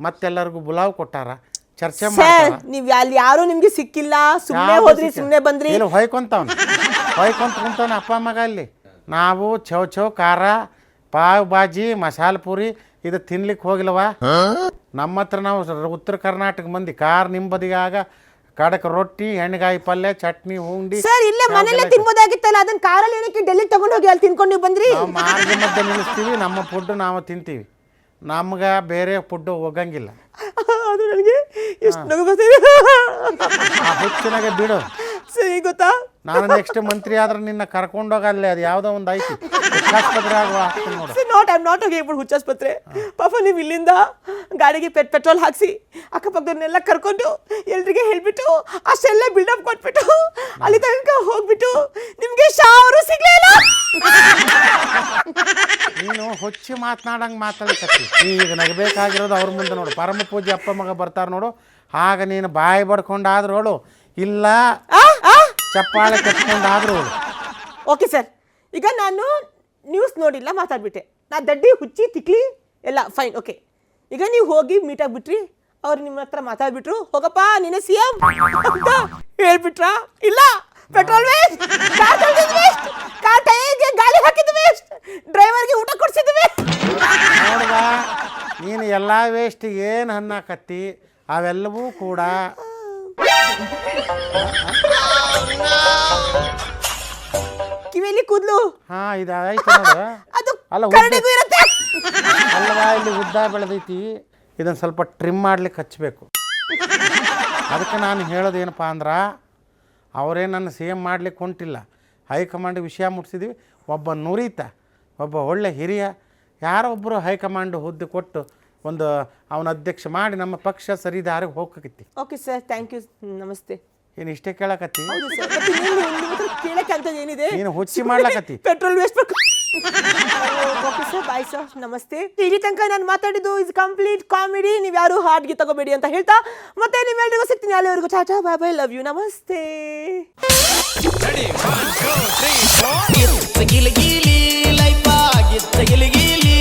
ಮತ್ತೆಲ್ಲರಿಗೂ ಬುಲಾವ್ ಕೊಟ್ಟಾರ ಚರ್ಚೆ ಮಾಡಿ ಮಾಡ್ತಾರ. ನೀವ್ ಅಲ್ಲಿ ಯಾರು ನಿಮಗೆ ಸಿಕ್ಕಿಲ್ಲ ಸುಮ್ಮನೆ ಹೋದ್ರಿ ಸುಮ್ಮನೆ ಬಂದ್ರಿ. ಇಲ್ಲಿ ಹೊಯ್ಕೊಂತವ್ನ? ಹೊಯ್ಕೊಂತ ಕುಂತವ್ನ ಅಪ್ಪ ಮಗ ಅಲ್ಲಿ. ನಾವು ಚೌ ಚೌ ಖಾರ ಪಾವ್ ಬಾಜಿ ಮಸಾಲೆ ಪೂರಿ ಇದು ತಿನ್ಲಿಕ್ಕೆ ಹೋಗಿಲ್ವಾ ನಮ್ಮ ಹತ್ರ ನಾವು ಉತ್ತರ ಕರ್ನಾಟಕ ಮಂದಿ ಕಾರ್ ನಿಂಬದಿಗಾಗ ಕಡಕ್ ರೊಟ್ಟಿ ಎಣ್ಣೆಗಾಯಿ ಪಲ್ಯ ಚಟ್ನಿ ಉಂಡಿ ಸರ್ ಇಲ್ಲೇ ಮನೆಯಲ್ಲೇ ತಿನ್ಬೋದಾಗಿತ್ತಲ್ಲ ಅದನ್ನ ಕಾರಲ್ಲಿ ಏನಕ್ಕೆ ಡೆಲ್ಲಿ ತಗೊಂಡು ಹೋಗಿ ಅಲ್ಲಿ ತಿನ್ಕೊಂಡು ನೀವು ಬಂದ್ರಿ? ನಾವು ಮಾರ್ಗ ಮಧ್ಯೆ ನಿಲ್ಲಿಸ್ತೀವಿ ನಮ್ಮ ಫುಡ್ ನಾವು ತಿಂತೀವಿ. ನಮ್ಗೆ ಬೇರೆ ಫುಡ್ ಹೋಗಂಗಿಲ್ಲ ಅದು ನನಗೆ ಎಷ್ಟು ನಗು ಬರ್ತಿದೆ ಆ ಹುಚ್ಚನಾಗೆ ಬಿಡು. ಸರಿ ಗೊತ್ತಾ? ನಾನು ನೆಕ್ಸ್ಟ್ ಮಂತ್ರಿ ಆದ್ರೆ ನಿನ್ನ ಕರ್ಕೊಂಡೋಗ ಅಲ್ಲೇ ಅದು ಯಾವುದೋ ಒಂದು ಐತಿ. ಹುಚ್ಚಾಸ್ಪತ್ರೆ ಹಾಕ್ತೀನಿ ನೋಡು. ನಾಟ್ ಐಮ್ ನಾಟ್ ಹೋಗಿ ಹೇಳ್ಬಿಡು ಹುಚ್ಚಾಸ್ಪತ್ರೆ. ಪಾಪ ನೀವು ಇಲ್ಲಿಂದ ಗಾಡಿಗೆ ಪೆಟ್ ಪೆಟ್ರೋಲ್ ಹಾಕಿಸಿ ಅಕ್ಕಪಕ್ಕದವ್ರನ್ನೆಲ್ಲ ಕರ್ಕೊಂಡು ಎಲ್ರಿಗೆ ಹೇಳ್ಬಿಟ್ಟು ಅಷ್ಟೆಲ್ಲ ಬಿಲ್ಡಪ್ ಕೊಟ್ಬಿಟ್ಟು ಅಲ್ಲಿ ತನಕ ಹೋಗ್ಬಿಟ್ಟು ನಿಮ್ಗೆ ಶಾವರು ಸಿಗ್ಲೇ ಇಲ್ಲ. ನೀನು ಹೊಚ್ಚಿ ಮಾತನಾಡಂಗೆ ಮಾತಾಡ್ತಿ ಈಗ ನಗಬೇಕಾಗಿರೋದು ಅವ್ರ ಮುಂದೆ ನೋಡು. ಪರಮ ಪೂಜೆ ಅಪ್ಪ ಮಗ ಬರ್ತಾರೆ ನೋಡು. ಆಗ ನೀನು ಬಾಯಿ ಬಡ್ಕೊಂಡಾದ್ರೂ ಹೇಳು. ಇಲ್ಲ ಚಪ್ಪಾಳೆ ಕಟ್ಕೊಂಡಾದ್ರು. ಓಕೆ ಸರ್ ಈಗ ನಾನು ನ್ಯೂಸ್ ನೋಡಿಲ್ಲ ಮಾತಾಡ್ಬಿಟ್ಟೆ. ನಾ ದಡ್ಡಿ ಹುಚ್ಚಿ ತಿಕ್ಲಿ ಎಲ್ಲ ಫೈನ್ ಓಕೆ ಈಗ ನೀವು ಹೋಗಿ ಮೀಟ್ ಆಗ್ಬಿಟ್ರಿ. ಅವ್ರು ನಿಮ್ಮ ಹತ್ರ ಮಾತಾಡ್ಬಿಟ್ರು. ಹೋಗಪ್ಪ ನೀನೇ ಸಿ ಎಂ ಅಂತ ಹೇಳ್ಬಿಟ್ರಾ? ಇಲ್ಲ. Petrol waste car waste car ಟೈರ್ಗೆ ಗಾಳಿ ಹಾಕಿದ ವೇಸ್ಟ್ ಡ್ರೈವರ್ಗೆ ಊಟ ಕೊಡ್ಸಿದ್ ವೇಸ್ಟ್ ನೋಡ್ದ ನೀನು ಎಲ್ಲ ವೇಸ್ಟ್ ಏನು ಹನ್ನಾಕತ್ತಿ ಅವೆಲ್ಲವೂ ಕೂಡ. ಕಿವಿಯಲ್ಲಿ ಕೂದ್ಲು? ಹಾ ಇದಾಯ್ತು ನೋಡು. ಅದು ಅಲ್ಲ, ಕರಡಿಗೂ ಇರುತ್ತೆ. ಅಲ್ವಾ ಇಲ್ಲಿ ಉದ್ದ ಬೆಳೆದೈತಿ. ಇದನ್ನು ಸ್ವಲ್ಪ ಟ್ರಿಮ್ ಮಾಡ್ಲಿಕ್ಕೆ ಹಚ್ಚಬೇಕು ಅದಕ್ಕೆ ನಾನು ಹೇಳೋದು ಏನಪ್ಪ ಅಂದ್ರೆ ಅವರೇ ನನ್ನ ಸಿ ಎಂ ಮಾಡ್ಲಿಕ್ಕೆ ಹೊಂಟಿಲ್ಲ. ಹೈಕಮಾಂಡ್ ವಿಷಯ ಮುಟ್ಸಿದ್ವಿ. ಒಬ್ಬ ನುರಿತ ಒಬ್ಬ ಒಳ್ಳೆ ಹಿರಿಯ ಯಾರೋ ಒಬ್ಬರು ಹೈಕಮಾಂಡ್ ಹುದ್ದೆ ಕೊಟ್ಟು ಒಂದು ಅವನ ಅಧ್ಯಕ್ಷ ಮಾಡಿ ನಮ್ಮ ಪಕ್ಷ ಸರಿದಾರಿಗೆ ದಾರಿಗೆ ಹೋಗಕತ್ತಿ. ಓಕೆ ಸರ್ ಥ್ಯಾಂಕ್ ಯು ನಮಸ್ತೆ. ಏನು ಇಷ್ಟೇ ಕೇಳಕತ್ತಿ? ಹೌದು ಸರ್. ಮತ್ತೆ ಹತ್ರ ಕೇಳಕ್ಕೆ ಏನಿದೆ? ಏನು ಹುಚ್ಚಿ ಮಾಡ್ಲಕತ್ತಿ. Petrol waste okay sir bye sir ನಮಸ್ತೆ. ಇಲ್ಲಿ ತನಕ ನಾನು ಮಾತಾಡಿದ್ದು ಇಸ್ ಕಂಪ್ಲೀಟ್ ಕಾಮಿಡಿ ನೀವು ಯಾರು ಹಾರ್ಡ್ಗೆ ತಗೋಬೇಡಿ ಅಂತ ಹೇಳ್ತಾ ಮತ್ತೆ ನಿಮ್ಮೆಲ್ಲರಿಗೂ ಸಿಗ್ತೀನಿ ಅಲ್ಲಿವರೆಗೂ. Tata bye bye love you ನಮಸ್ತೆ. ಗಿಲಿ ಗಿಲಿ ಲೈಫ ಗಿ ಗಿಲಿ ಗಿಲಿ